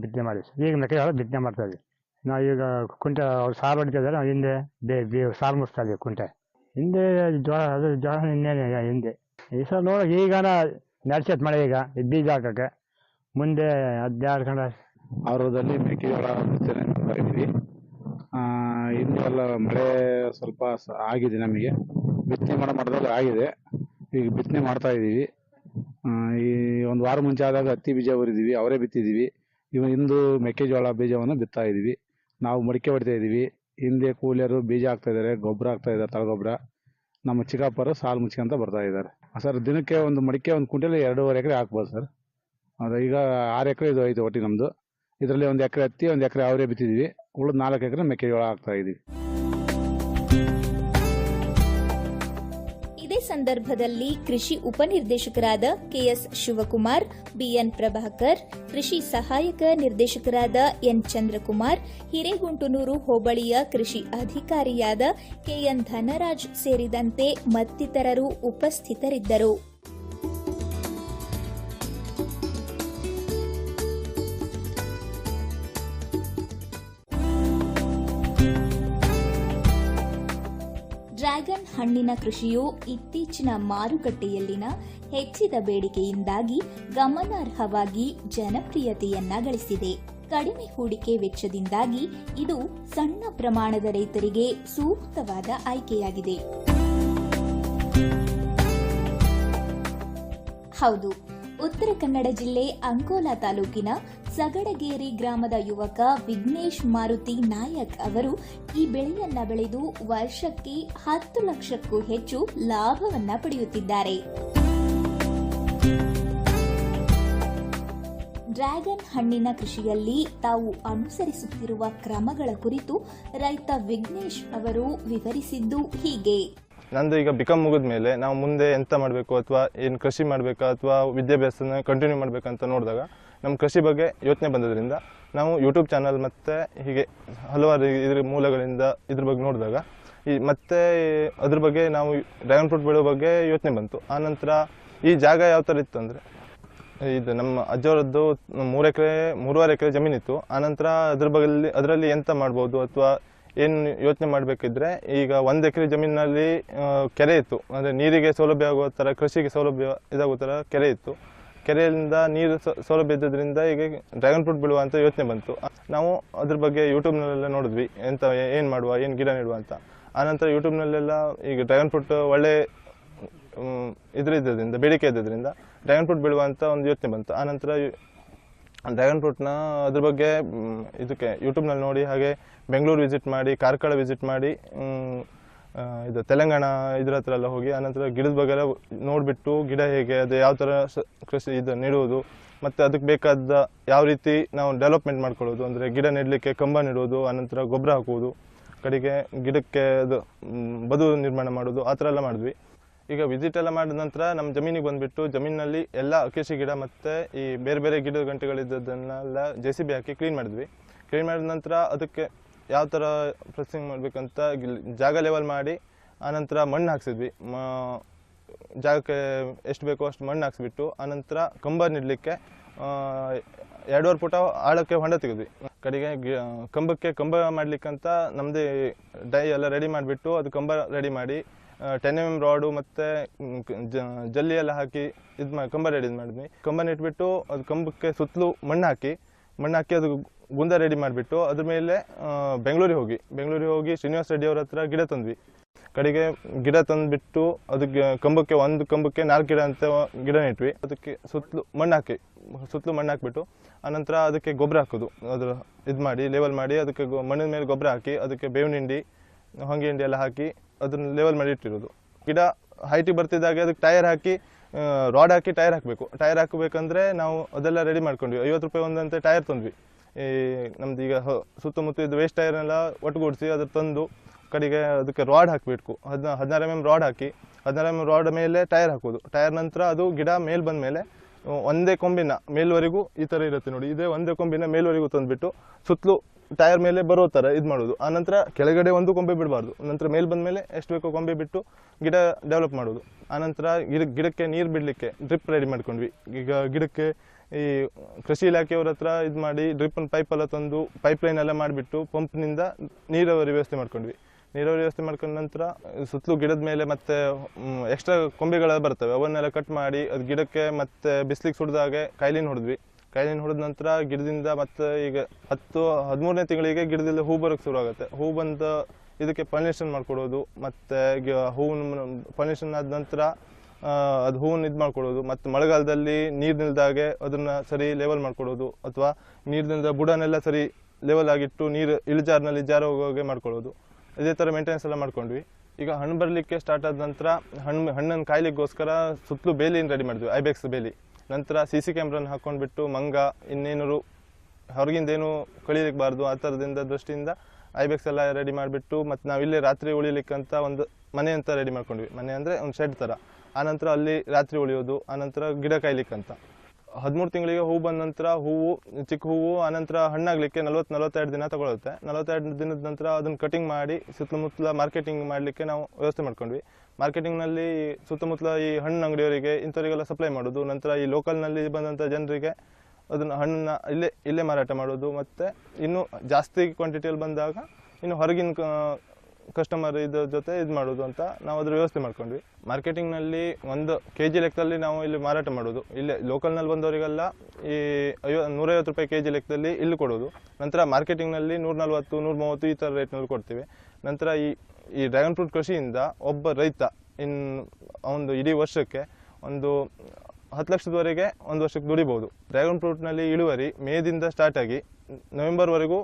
ಬಿತ್ತನೆ ಮಾಡಿ ಈಗ ಮೆಕ್ಕೆಜೋಳ ಬಿತ್ತನೆ ಮಾಡ್ತಾ ಇದ್ವಿ. ನಾವು ಈಗ ಕುಂಟೆ ಅವ್ರು ಸಾರು ಹೊಡಿತಿದ್ದಾರೆ ನಾವು ಹಿಂದೆ ಬೇ ಬೇ ಸಾರು ಮುಗಿಸ್ತಾ ಇದ್ವಿ ಕುಂಟೆ. ಹಿಂದೆ ಜೋಳ ಅದು ಜೋಳ ಇನ್ನೇನು ಹಿಂದೆ. ಈ ಸಲ ನೋಡಿ ಈಗ ನಡ್ಸತ್ ಮಳೆ ಈಗ ಬೀಜ ಹಾಕಕ್ಕೆ. ಮುಂದೆ ಹದಿನಾರು ಗಂಟೆ ಆರುದಲ್ಲಿ ಮೆಕ್ಕೆಜೋಳ ಬಿತ್ತನೆ ಆ, ಹಿಂದೆ ಎಲ್ಲ ಮಳೆ ಸ್ವಲ್ಪ ಆಗಿದೆ ನಮಗೆ. ಬಿತ್ತನೆ ಮಾಡೋ ಮಟ್ಟದಲ್ಲಿ ಆಗಿದೆ. ಈಗ ಬಿತ್ತನೆ ಮಾಡ್ತಾ ಇದ್ದೀವಿ. ಈ ಒಂದು ವಾರ ಮುಂಚೆ ಆದಾಗ ಹತ್ತಿ ಬೀಜ ಊರಿದ್ದೀವಿ ಅವರೇ ಬಿತ್ತಿದ್ದೀವಿ. ಇವ ಇಂದು ಮೆಕ್ಕೆಜೋಳ ಬೀಜವನ್ನು ಬಿತ್ತಾ ಇದ್ದೀವಿ. ನಾವು ಮಡಿಕೆ ಹೊಡಿತಾ ಇದ್ದೀವಿ. ಹಿಂದೆ ಕೂಲಿಯರು ಬೀಜ ಹಾಕ್ತಾ ಇದ್ದಾರೆ, ಗೊಬ್ಬರ ಹಾಕ್ತಾ ಇದ್ದಾರೆ, ತಳಗೊಬ್ಬರ. ನಮ್ಮ ಚಿಕ್ಕಪ್ಪರು ಸಾಲು ಮುಚ್ಕೊಂತ ಬರ್ತಾ ಇದ್ದಾರೆ. ಸರ್, ದಿನಕ್ಕೆ ಒಂದು ಮಡಿಕೆ ಒಂದು ಕುಂಟೆಲ್ ಎರಡೂವರೆ ಎಕರೆ ಹಾಕ್ಬೋದು ಸರ್. ಅದು ಈಗ ಆರು ಎಕರೆ ಇದು ಐತೆ ಒಟ್ಟಿ ನಮ್ಮದು ಇದರಲ್ಲಿ ಒಂದು ಎಕರೆ ಹತ್ತಿ ಒಂದು ಎಕರೆ ಅವರೇ ಬಿತ್ತಿದ್ದೀವಿ. ಉಳಿದ ನಾಲ್ಕು ಎಕರೆ ಮೆಕ್ಕೆಜೋಳ ಹಾಕ್ತಾ ಇದ್ದೀವಿ. ಸಂದರ್ಭದಲ್ಲಿ ಕೃಷಿ ಉಪನಿರ್ದೇಶಕರಾದ K S Shivakumar, B N Prabhakar, ಕೃಷಿ ಸಹಾಯಕ ನಿರ್ದೇಶಕರಾದ ಎನ್ ಚಂದ್ರಕುಮಾರ್, ಹಿರೇಗುಂಟುನೂರು ಹೋಬಳಿಯ ಕೃಷಿ ಅಧಿಕಾರಿಯಾದ ಕೆಎನ್ ಧನರಾಜ್ ಸೇರಿದಂತೆ ಮತ್ತಿತರರು ಉಪಸ್ಥಿತರಿದ್ದರು. ಡ್ರ್ಯಾಗನ್ ಹಣ್ಣಿನ ಕೃಷಿಯು ಇತ್ತೀಚಿನ ಮಾರುಕಟ್ಟೆಯಲ್ಲಿನ ಹೆಚ್ಚಿದ ಬೇಡಿಕೆಯಿಂದಾಗಿ ಗಮನಾರ್ಹವಾಗಿ ಜನಪ್ರಿಯತೆಯನ್ನ ಗಳಿಸಿದೆ ಕಡಿಮೆ ಹೂಡಿಕೆ ವೆಚ್ಚದಿಂದಾಗಿ ಇದು ಸಣ್ಣ ಪ್ರಮಾಣದ ರೈತರಿಗೆ ಸೂಕ್ತವಾದ ಆಯ್ಕೆಯಾಗಿದೆ. ಹೌದು, ಉತ್ತರ ಕನ್ನಡ ಜಿಲ್ಲೆ ಅಂಕೋಲಾ ತಾಲೂಕಿನ ಸಗಡಗೇರಿ ಗ್ರಾಮದ ಯುವಕ ವಿಘ್ನೇಶ್ ಮಾರುತಿ ನಾಯಕ್ ಅವರು ಈ ಬೆಳೆಯನ್ನ ಬೆಳೆದು ವರ್ಷಕ್ಕೆ ಹತ್ತು ಲಕ್ಷಕ್ಕೂ ಹೆಚ್ಚು ಲಾಭವನ್ನ ಪಡೆಯುತ್ತಿದ್ದಾರೆ. ಡ್ರ್ಯಾಗನ್ ಹಣ್ಣಿನ ಕೃಷಿಯಲ್ಲಿ ತಾವು ಅನುಸರಿಸುತ್ತಿರುವ ಕ್ರಮಗಳ ಕುರಿತು ರೈತ ವಿಘ್ನೇಶ್ ಅವರು ವಿವರಿಸಿದ್ದು ಹೀಗೆ. ನಂದು ಈಗ ಬಿಕಾಮ್ ಮುಗಿದ ಮೇಲೆ ನಾವು ಮುಂದೆ ಎಂತ ಮಾಡಬೇಕು ಅಥವಾ ಏನು ಕೃಷಿ ಮಾಡಬೇಕಾ ಅಥವಾ ವಿದ್ಯಾಭ್ಯಾಸನ ಕಂಟಿನ್ಯೂ ಮಾಡಬೇಕಂತ ನೋಡಿದಾಗ ನಮ್ಮ ಕೃಷಿ ಬಗ್ಗೆ ಯೋಚನೆ ಬಂದದ್ರಿಂದ ನಾವು ಯೂಟ್ಯೂಬ್ ಚಾನಲ್ ಮತ್ತು ಹೀಗೆ ಹಲವಾರು ಇದ್ರ ಮೂಲಗಳಿಂದ ಇದ್ರ ಬಗ್ಗೆ ನೋಡಿದಾಗ ಈ ಮತ್ತೆ ಅದ್ರ ಬಗ್ಗೆ ನಾವು ಡ್ರ್ಯಾಗನ್ ಫ್ರೂಟ್ ಬೆಳೆಯೋ ಬಗ್ಗೆ ಯೋಚನೆ ಬಂತು. ಆನಂತರ ಈ ಜಾಗ ಯಾವ ಥರ ಇತ್ತು ಅಂದರೆ ಇದು ನಮ್ಮ ಅಜ್ಜವರದ್ದು ಮೂರು ಎಕರೆ, ಮೂರುವರೆ ಎಕರೆ ಜಮೀನಿತ್ತು ಆನಂತರ ಅದ್ರ ಬಗ್ಗೆ ಅದರಲ್ಲಿ ಎಂತ ಮಾಡ್ಬೋದು ಅಥವಾ ಏನು ಯೋಚನೆ ಮಾಡಬೇಕಿದ್ರೆ ಈಗ ಒಂದು ಎಕರೆ ಜಮೀನಿನಲ್ಲಿ ಕೆರೆ ಇತ್ತು. ಅಂದರೆ ನೀರಿಗೆ ಸೌಲಭ್ಯ ಆಗೋ ಥರ ಕೃಷಿಗೆ ಸೌಲಭ್ಯ ಇದಾಗೋ ಥರ ಕೆರೆ ಇತ್ತು. ಕೆರೆಯಿಂದ ನೀರು ಸೌಲಭ್ಯ ಇದ್ದದ್ರಿಂದ ಈಗ ಡ್ರ್ಯಾಗನ್ ಫ್ರೂಟ್ ಬೀಳುವ ಅಂತ ಯೋಚನೆ ಬಂತು. ನಾವು ಅದ್ರ ಬಗ್ಗೆ ಯೂಟ್ಯೂಬ್ನಲ್ಲೆಲ್ಲ ನೋಡಿದ್ವಿ, ಎಂತ, ಏನು ಮಾಡುವ, ಏನು ಗಿಡ ನೆಡುವ ಅಂತ. ಆನಂತರ ಯೂಟ್ಯೂಬ್ನಲ್ಲೆಲ್ಲ ಈಗ ಡ್ರ್ಯಾಗನ್ ಫ್ರೂಟ್ ಒಳ್ಳೆ ಇದ್ರಿದ್ದರಿಂದ ಬೇಡಿಕೆ ಇದ್ದರಿಂದ ಡ್ರ್ಯಾಗನ್ ಫ್ರೂಟ್ ಬೀಳುವ ಅಂತ ಒಂದು ಯೋಚನೆ ಬಂತು. ಆನಂತರ ಡ್ರ್ಯಾಗನ್ ಫ್ರೂಟ್ನ ಅದ್ರ ಬಗ್ಗೆ ಇದಕ್ಕೆ ಯೂಟ್ಯೂಬ್ನಲ್ಲಿ ನೋಡಿ ಹಾಗೆ ಬೆಂಗಳೂರು ವಿಸಿಟ್ ಮಾಡಿ, ಕಾರ್ಕಳ ವಿಸಿಟ್ ಮಾಡಿ ಇದು ತೆಲಂಗಾಣ ಇದ್ರ ಹತ್ರ ಎಲ್ಲ ಹೋಗಿ, ಆನಂತರ ಗಿಡದ ಬಗ್ಗೆ ಎಲ್ಲ ನೋಡಿಬಿಟ್ಟು ಗಿಡ ಹೇಗೆ, ಅದು ಯಾವ ಥರ ಕೃಷಿ ಇದು ನೆಡುವುದು, ಮತ್ತು ಅದಕ್ಕೆ ಬೇಕಾದ ಯಾವ ರೀತಿ ನಾವು ಡೆವಲಪ್ಮೆಂಟ್ ಮಾಡ್ಕೊಳ್ಳೋದು, ಅಂದರೆ ಗಿಡ ನೆಡಲಿಕ್ಕೆ ಕಂಬ ನೆಡುವುದು, ಆನಂತರ ಗೊಬ್ಬರ ಹಾಕುವುದು, ಕಡೆಗೆ ಗಿಡಕ್ಕೆ ಅದು ಬದು ನಿರ್ಮಾಣ ಮಾಡೋದು ಆ ಥರ ಎಲ್ಲ ಮಾಡಿದ್ವಿ. ಈಗ ವಿಸಿಟ್ ಎಲ್ಲ ಮಾಡಿದ ನಂತರ ನಮ್ಮ ಜಮೀನಿಗೆ ಬಂದುಬಿಟ್ಟು ಜಮೀನಿನಲ್ಲಿ ಎಲ್ಲ ಅಕೇಶಿ ಗಿಡ ಮತ್ತು ಈ ಬೇರೆ ಬೇರೆ ಗಿಡದ ಗಂಟೆಗಳಿದ್ದದನ್ನೆಲ್ಲ ಜೆ ಸಿ ಬಿ ಹಾಕಿ ಕ್ಲೀನ್ ಮಾಡಿದ್ವಿ. ಕ್ಲೀನ್ ಮಾಡಿದ ನಂತರ ಅದಕ್ಕೆ ಯಾವ ಥರ ಪ್ರೆಸ್ಸಿಂಗ್ ಮಾಡಬೇಕಂತ ಜಾಗ ಲೆವೆಲ್ ಮಾಡಿ, ಆನಂತರ ಮಣ್ಣು ಹಾಕ್ಸಿದ್ವಿ. ಮ, ಜಾಗಕ್ಕೆ ಎಷ್ಟು ಬೇಕೋ ಅಷ್ಟು ಮಣ್ಣು ಹಾಕ್ಸ್ಬಿಟ್ಟು, ಆನಂತರ ಕಂಬ ನೆಡಲಿಕ್ಕೆ ಎರಡೂವರೆ ಫುಟ ಆಳಕ್ಕೆ ಹೊಂಡ ತೆಗೆದ್ವಿ. ಕಡೆಗೆ ಕಂಬಕ್ಕೆ ಕಂಬ ಮಾಡಲಿಕ್ಕಂತ ನಮ್ಮದೇ ಡೈ ಎಲ್ಲ ರೆಡಿ ಮಾಡಿಬಿಟ್ಟು, ಅದು ಕಂಬ ರೆಡಿ ಮಾಡಿ ಟೆನ್ ಎಂ ಎಂ ರಾಡು ಮತ್ತು ಜಲ್ಲಿ ಎಲ್ಲ ಹಾಕಿ ಇದು ಮಾಡಿ ಕಂಬ ರೆಡಿ ಮಾಡಿದ್ವಿ ಕಂಬ ನೆಟ್ಬಿಟ್ಟು, ಅದು ಕಂಬಕ್ಕೆ ಸುತ್ತಲೂ ಮಣ್ಣು ಹಾಕಿ ಮಣ್ಣು ಹಾಕಿ ಅದು ಗುಂದ ರೆಡಿ ಮಾಡಿಬಿಟ್ಟು ಅದ್ರ ಮೇಲೆ ಬೆಂಗಳೂರಿಗೆ ಹೋಗಿ. ಬೆಂಗಳೂರಿಗೆ ಹೋಗಿ ಶ್ರೀನಿವಾಸ ರೆಡ್ಡಿ ಅವ್ರ ಹತ್ರ ಗಿಡ ತಂದ್ವಿ. ಕಡೆಗೆ ಗಿಡ ತಂದುಬಿಟ್ಟು ಅದಕ್ಕೆ ಕಂಬಕ್ಕೆ ಒಂದು ಕಂಬಕ್ಕೆ ನಾಲ್ಕು ಗಿಡ ಅಂತ ಗಿಡ ನೆಟ್ವಿ. ಅದಕ್ಕೆ ಸುತ್ತಲೂ ಮಣ್ಣು ಹಾಕಿ, ಸುತ್ತಲೂ ಮಣ್ಣು ಹಾಕಿಬಿಟ್ಟು ಆನಂತರ ಅದಕ್ಕೆ ಗೊಬ್ಬರ ಹಾಕೋದು. ಅದ್ರ ಇದು ಮಾಡಿ ಲೆವೆಲ್ ಮಾಡಿ, ಅದಕ್ಕೆ ಮಣ್ಣಿನ ಮೇಲೆ ಗೊಬ್ಬರ ಹಾಕಿ, ಅದಕ್ಕೆ ಬೇವಿನ ಹಿಂಡಿ, ಹೊಂಗೆ ಹಿಂಡಿ ಎಲ್ಲ ಹಾಕಿ ಅದನ್ನ ಲೆವೆಲ್ ಮಾಡಿ ಇಟ್ಟಿರೋದು. ಗಿಡ ಹೈಟಿಗೆ ಬರ್ತಿದ್ದಾಗೆ ಅದಕ್ಕೆ ಟೈರ್ ಹಾಕಿ ರಾಡ್ ಹಾಕಿ ಟೈರ್ ಹಾಕಬೇಕು. ಟೈರ್ ಹಾಕಬೇಕಂದ್ರೆ ನಾವು ಅದೆಲ್ಲ ರೆಡಿ ಮಾಡ್ಕೊಂಡ್ವಿ. ಐವತ್ತು ರೂಪಾಯಿ ಒಂದಂತೆ ಟೈರ್ ತಂದ್ವಿ. ಈ ನಮ್ದು ಈಗ ಸುತ್ತಮುತ್ತ ಇದು ವೇಸ್ಟ್ ಟೈರ್ನೆಲ್ಲ ಒಟ್ಟುಗೂಡಿಸಿ ಅದ್ರ ತಂದು ಕಡೆಗೆ ಅದಕ್ಕೆ ರಾಡ್ ಹಾಕಬೇಕು. ಹದಿನ ಹದಿನಾರು ಎಂ ಎಂ ರಾಡ್ ಹಾಕಿ, ಹದಿನಾರು ಎಂ ಎಂ ರಾಡ್ ಮೇಲೆ ಟೈರ್ ಹಾಕೋದು. ಟೈರ್ ನಂತರ ಅದು ಗಿಡ ಮೇಲೆ ಬಂದ ಮೇಲೆ ಒಂದೇ ಕೊಂಬಿನ ಮೇಲ್ವರೆಗೂ ಈ ಥರ ಇರುತ್ತೆ ನೋಡಿ. ಇದೇ ಒಂದೇ ಕೊಂಬಿನ ಮೇಲ್ವರೆಗೂ ತಂದುಬಿಟ್ಟು ಸುತ್ತಲೂ ಟೈರ್ ಮೇಲೆ ಬರೋ ಥರ ಇದು ಮಾಡೋದು. ಆನಂತರ ಕೆಳಗಡೆ ಒಂದು ಕೊಂಬೆ ಬಿಡಬಾರ್ದು. ನಂತರ ಮೇಲೆ ಬಂದ ಮೇಲೆ ಎಷ್ಟು ಬೇಕೋ ಕೊಂಬೆ ಬಿಟ್ಟು ಗಿಡ ಡೆವಲಪ್ ಮಾಡೋದು. ಆನಂತರ ಗಿಡ ಗಿಡಕ್ಕೆ ನೀರು ಬಿಡಲಿಕ್ಕೆ ಡ್ರಿಪ್ ರೆಡಿ ಮಾಡ್ಕೊಂಡ್ವಿ. ಈಗ ಗಿಡಕ್ಕೆ ಈ ಕೃಷಿ ಇಲಾಖೆಯವ್ರ ಹತ್ರ ಇದು ಮಾಡಿ ಡ್ರಿಪ್ ಪೈಪ್ ಎಲ್ಲ ತಂದು ಪೈಪ್ ಲೈನ್ ಎಲ್ಲ ಮಾಡಿಬಿಟ್ಟು ಪಂಪ್ನಿಂದ ನೀರಾವರಿ ವ್ಯವಸ್ಥೆ ಮಾಡ್ಕೊಂಡ್ವಿ. ನೀರಾವರಿ ವ್ಯವಸ್ಥೆ ಮಾಡ್ಕೊಂಡ ನಂತರ ಸುತ್ತಲೂ ಗಿಡದ ಮೇಲೆ ಮತ್ತೆ ಎಕ್ಸ್ಟ್ರಾ ಕೊಂಬೆಗಳ ಬರ್ತವೆ. ಅವನ್ನೆಲ್ಲ ಕಟ್ ಮಾಡಿ ಅದು ಗಿಡಕ್ಕೆ ಮತ್ತೆ ಬಿಸಿಲಿಗೆ ಸುಡಿದಾಗೆ ಕಾಯಿಲಿನ ಹೊಡೆದ್ವಿ. ಕಾಯಿಲಿನ ಹೊಡೆದ ನಂತರ ಗಿಡದಿಂದ ಮತ್ತೆ ಈಗ ಹತ್ತು, ಹದಿಮೂರನೇ ತಿಂಗಳಿಗೆ ಗಿಡದಿಂದ ಹೂ ಬರೋಕ್ಕೆ ಶುರು ಆಗುತ್ತೆ ಹೂ ಬಂದ ಇದಕ್ಕೆ ಪಾಲಿನೇಷನ್ ಮಾಡಿಕೊಡೋದು, ಮತ್ತು ಹೂವಿನ ಪಾಲಿನೇಷನ್ ಆದ ನಂತರ ಅದು ಹೂವನ್ನ ಇದು ಮಾಡ್ಕೊಡೋದು. ಮತ್ತು ಮಳೆಗಾಲದಲ್ಲಿ ನೀರು ನಿಲ್ದಾಗೆ ಅದನ್ನು ಸರಿ ಲೆವೆಲ್ ಮಾಡ್ಕೊಡೋದು. ಅಥವಾ ನೀರು ನಿಲ್ದ ಬುಡನೆಲ್ಲ ಸರಿ ಲೆವೆಲ್ ಆಗಿಟ್ಟು ನೀರು ಇಳಿಜಾರಿನಲ್ಲಿ ಜಾರ ಹೋಗೋಗೆ ಮಾಡ್ಕೊಳ್ಳೋದು ಇದೇ ಥರ ಮೇಂಟೆನೆನ್ಸ್ ಎಲ್ಲ ಮಾಡ್ಕೊಂಡ್ವಿ. ಈಗ ಹಣ್ಣು ಬರಲಿಕ್ಕೆ ಸ್ಟಾರ್ಟ್ ಆದ ನಂತರ ಹಣ್ಣು ಹಣ್ಣನ್ನು ಕಾಯ್ಲಿಕ್ಕೋಸ್ಕರ ಸುತ್ತಲೂ ಬೇಲಿಯನ್ನು ರೆಡಿ ಮಾಡಿದ್ವಿ ಐಬೆಕ್ಸ್ ಬೇಲಿ. ನಂತರ ಸಿ ಸಿ ಕ್ಯಾಮ್ರನ್ನ ಹಾಕ್ಕೊಂಡ್ಬಿಟ್ಟು ಮಂಗ, ಇನ್ನೇನರು ಹೊರಗಿಂದೇನು ಕಳೀಲಿಕ್ಕಬಾರ್ದು ಆ ಥರದಿಂದ ದೃಷ್ಟಿಯಿಂದ ಐಬೆಕ್ಸ್ ಎಲ್ಲ ರೆಡಿ ಮಾಡಿಬಿಟ್ಟು, ಮತ್ತು ನಾವು ಇಲ್ಲೇ ರಾತ್ರಿ ಉಳಿಲಿಕ್ಕಂತ ಒಂದು ಮನೆ ಅಂತ ರೆಡಿ ಮಾಡ್ಕೊಂಡ್ವಿ. ಮನೆ ಅಂದರೆ ಒಂದು ಶೆಡ್ ಥರ ಆನಂತರ ಅಲ್ಲಿ ರಾತ್ರಿ ಉಳಿಯೋದು, ಆನಂತರ ಗಿಡ ಕಾಯ್ಲಿಕ್ಕಂತ. ಹದಿಮೂರು ತಿಂಗಳಿಗೆ ಹೂವು ಬಂದ ನಂತರ ಹೂವು, ಚಿಕ್ಕ ಹೂವು, ಆನಂತರ ಹಣ್ಣಾಗಲಿಕ್ಕೆ ನಲ್ವತ್ತು, ನಲವತ್ತೆರಡು ದಿನ ತಗೊಳುತ್ತೆ. ನಲವತ್ತೆರಡು ದಿನದ ನಂತರ ಅದನ್ನು ಕಟಿಂಗ್ ಮಾಡಿ, ಸುತ್ತಮುತ್ತಲ ಮಾರ್ಕೆಟಿಂಗ್ ಮಾಡಲಿಕ್ಕೆ ನಾವು ವ್ಯವಸ್ಥೆ ಮಾಡ್ಕೊಂಡ್ವಿ. ಮಾರ್ಕೆಟಿಂಗ್ನಲ್ಲಿ ಸುತ್ತಮುತ್ತಲ ಈ ಹಣ್ಣು ಅಂಗಡಿಯವರಿಗೆ, ಇಂಥವರಿಗೆಲ್ಲ ಸಪ್ಲೈ ಮಾಡೋದು, ನಂತರ ಈ ಲೋಕಲ್ನಲ್ಲಿ ಬಂದಂಥ ಜನರಿಗೆ ಅದನ್ನು ಹಣ್ಣನ್ನು ಇಲ್ಲೇ ಇಲ್ಲೇ ಮಾರಾಟ ಮಾಡೋದು, ಮತ್ತು ಇನ್ನೂ ಜಾಸ್ತಿ ಕ್ವಾಂಟಿಟಿಯಲ್ಲಿ ಬಂದಾಗ ಇನ್ನು ಹೊರಗಿನ ಕಸ್ಟಮರ್ ಇದ್ರ ಜೊತೆ ಇದು ಮಾಡೋದು ಅಂತ ನಾವು ಅದ್ರ ವ್ಯವಸ್ಥೆ ಮಾಡ್ಕೊಂಡ್ವಿ. ಮಾರ್ಕೆಟಿಂಗ್ನಲ್ಲಿ ಒಂದು ಕೆ ಜಿ ಲೆಕ್ಕದಲ್ಲಿ ನಾವು ಇಲ್ಲಿ ಮಾರಾಟ ಮಾಡೋದು. ಇಲ್ಲೇ ಲೋಕಲ್ನಲ್ಲಿ ಬಂದವರಿಗೆಲ್ಲ, ಈ ಐವ ನೂರೈವತ್ತು ರೂಪಾಯಿ ಕೆ ಜಿ ಲೆಕ್ಕದಲ್ಲಿ ಇಲ್ಲಿ ಕೊಡೋದು. ನಂತರ ಮಾರ್ಕೆಟಿಂಗ್ನಲ್ಲಿ ನೂರ ನಲ್ವತ್ತು ನೂರ ಮೂವತ್ತು ಈ ಥರ ರೇಟ್ನಲ್ಲಿ ಕೊಡ್ತೀವಿ. ನಂತರ ಈ ಈ ಡ್ರ್ಯಾಗನ್ ಫ್ರೂಟ್ ಕೃಷಿಯಿಂದ ಒಬ್ಬ ರೈತ ಇನ್ನು ಒಂದು ಇಡೀ ವರ್ಷಕ್ಕೆ ಒಂದು ಹತ್ತು ಲಕ್ಷದವರೆಗೆ ಒಂದು ವರ್ಷಕ್ಕೆ ದುಡಿಬೋದು. ಡ್ರ್ಯಾಗನ್ ಫ್ರೂಟ್ನಲ್ಲಿ ಇಳುವರಿ ಮೇದಿಂದ ಸ್ಟಾರ್ಟ್ ಆಗಿ ನವೆಂಬರ್ವರೆಗೂ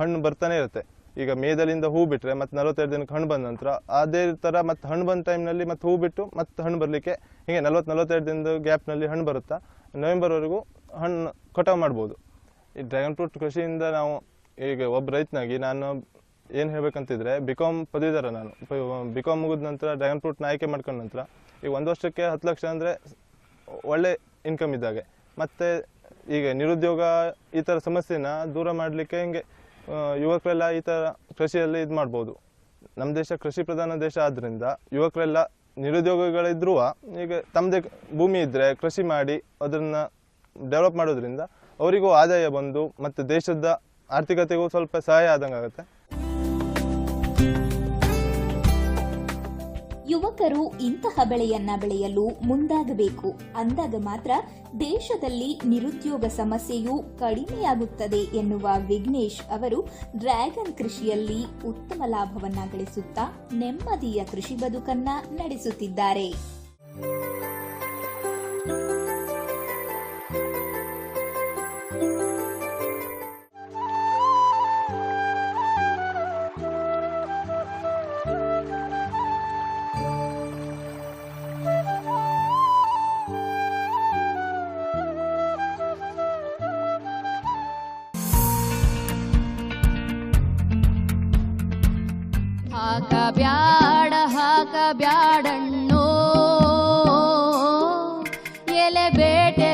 ಹಣ್ಣು ಬರ್ತಾನೆ ಇರುತ್ತೆ. ಈಗ ಮೇದಲಿಂದ ಹೂ ಬಿಟ್ಟರೆ ಮತ್ತು ನಲವತ್ತೆರಡು ದಿನಕ್ಕೆ ಹಣ್ಣು ಬಂದ ನಂತರ ಅದೇ ಥರ ಮತ್ತು ಹಣ್ಣು ಬಂದ ಟೈಮ್ನಲ್ಲಿ ಮತ್ತೆ ಹೂ ಬಿಟ್ಟು ಮತ್ತೆ ಹಣ್ಣು ಬರಲಿಕ್ಕೆ ಹೀಗೆ ನಲ್ವತ್ತು ನಲವತ್ತೆರಡು ದಿನದ ಗ್ಯಾಪ್ನಲ್ಲಿ ಹಣ್ಣು ಬರುತ್ತಾ? ನವೆಂಬರ್ವರೆಗೂ ಹಣ್ಣು ಕಟಾವು ಮಾಡ್ಬೋದು. ಈ ಡ್ರ್ಯಾಗನ್ ಫ್ರೂಟ್ ಕೃಷಿಯಿಂದ ನಾವು ಈಗ ಒಬ್ಬ ರೈತನಾಗಿ ನಾನು ಏನು ಹೇಳ್ಬೇಕಂತಿದ್ರೆ ಬಿ ಕಾಮ್ ಪದವೀಧರ ನಾನು. ಬಿ ಕಾಮ್ ಮುಗಿದ ನಂತರ ಡ್ರ್ಯಾಗನ್ ಫ್ರೂಟ್ನ ಆಯ್ಕೆ ಮಾಡ್ಕೊಂಡ ನಂತರ ಈಗ ಒಂದು ವರ್ಷಕ್ಕೆ ಹತ್ತು ಲಕ್ಷ ಅಂದರೆ ಒಳ್ಳೆ ಇನ್ಕಮ್ ಇದ್ದಾಗೆ ಮತ್ತು ಈಗ ನಿರುದ್ಯೋಗ ಈ ಥರ ಸಮಸ್ಯೆನ ದೂರ ಮಾಡಲಿಕ್ಕೆ ಹಿಂಗೆ ಯುವಕರೆಲ್ಲ ಈ ಥರ ಕೃಷಿಯಲ್ಲಿ ಇದು ಮಾಡ್ಬೋದು. ನಮ್ಮ ದೇಶ ಕೃಷಿ ಪ್ರಧಾನ ದೇಶ ಆದ್ದರಿಂದ ಯುವಕರೆಲ್ಲ ನಿರುದ್ಯೋಗಗಳಿದ್ರೂ ಈಗ ತಮ್ಮದೇ ಭೂಮಿ ಇದ್ದರೆ ಕೃಷಿ ಮಾಡಿ ಅದನ್ನು ಡೆವಲಪ್ ಮಾಡೋದ್ರಿಂದ ಅವರಿಗೂ ಆದಾಯ ಬಂದು ಮತ್ತು ದೇಶದ ಆರ್ಥಿಕತೆಗೂ ಸ್ವಲ್ಪ ಸಹಾಯ ಆದಂಗೆ ಆಗುತ್ತೆ ಯುವಕರು ಇಂತಹ ಬೆಳೆಯನ್ನ ಬೆಳೆಯಲು ಮುಂದಾಗಬೇಕು. ಅಂದಾಗ ಮಾತ್ರ ದೇಶದಲ್ಲಿ ನಿರುದ್ಯೋಗ ಸಮಸ್ಯೆಯು ಕಡಿಮೆಯಾಗುತ್ತದೆ ಎನ್ನುವ ವಿಘ್ನೇಶ್ ಅವರು ಡ್ರ್ಯಾಗನ್ ಕೃಷಿಯಲ್ಲಿ ಉತ್ತಮ ಲಾಭವನ್ನ ಗಳಿಸುತ್ತಾ ನೆಮ್ಮದಿಯ ಕೃಷಿ ಬದುಕನ್ನ ನಡೆಸುತ್ತಿದ್ದಾರೆ.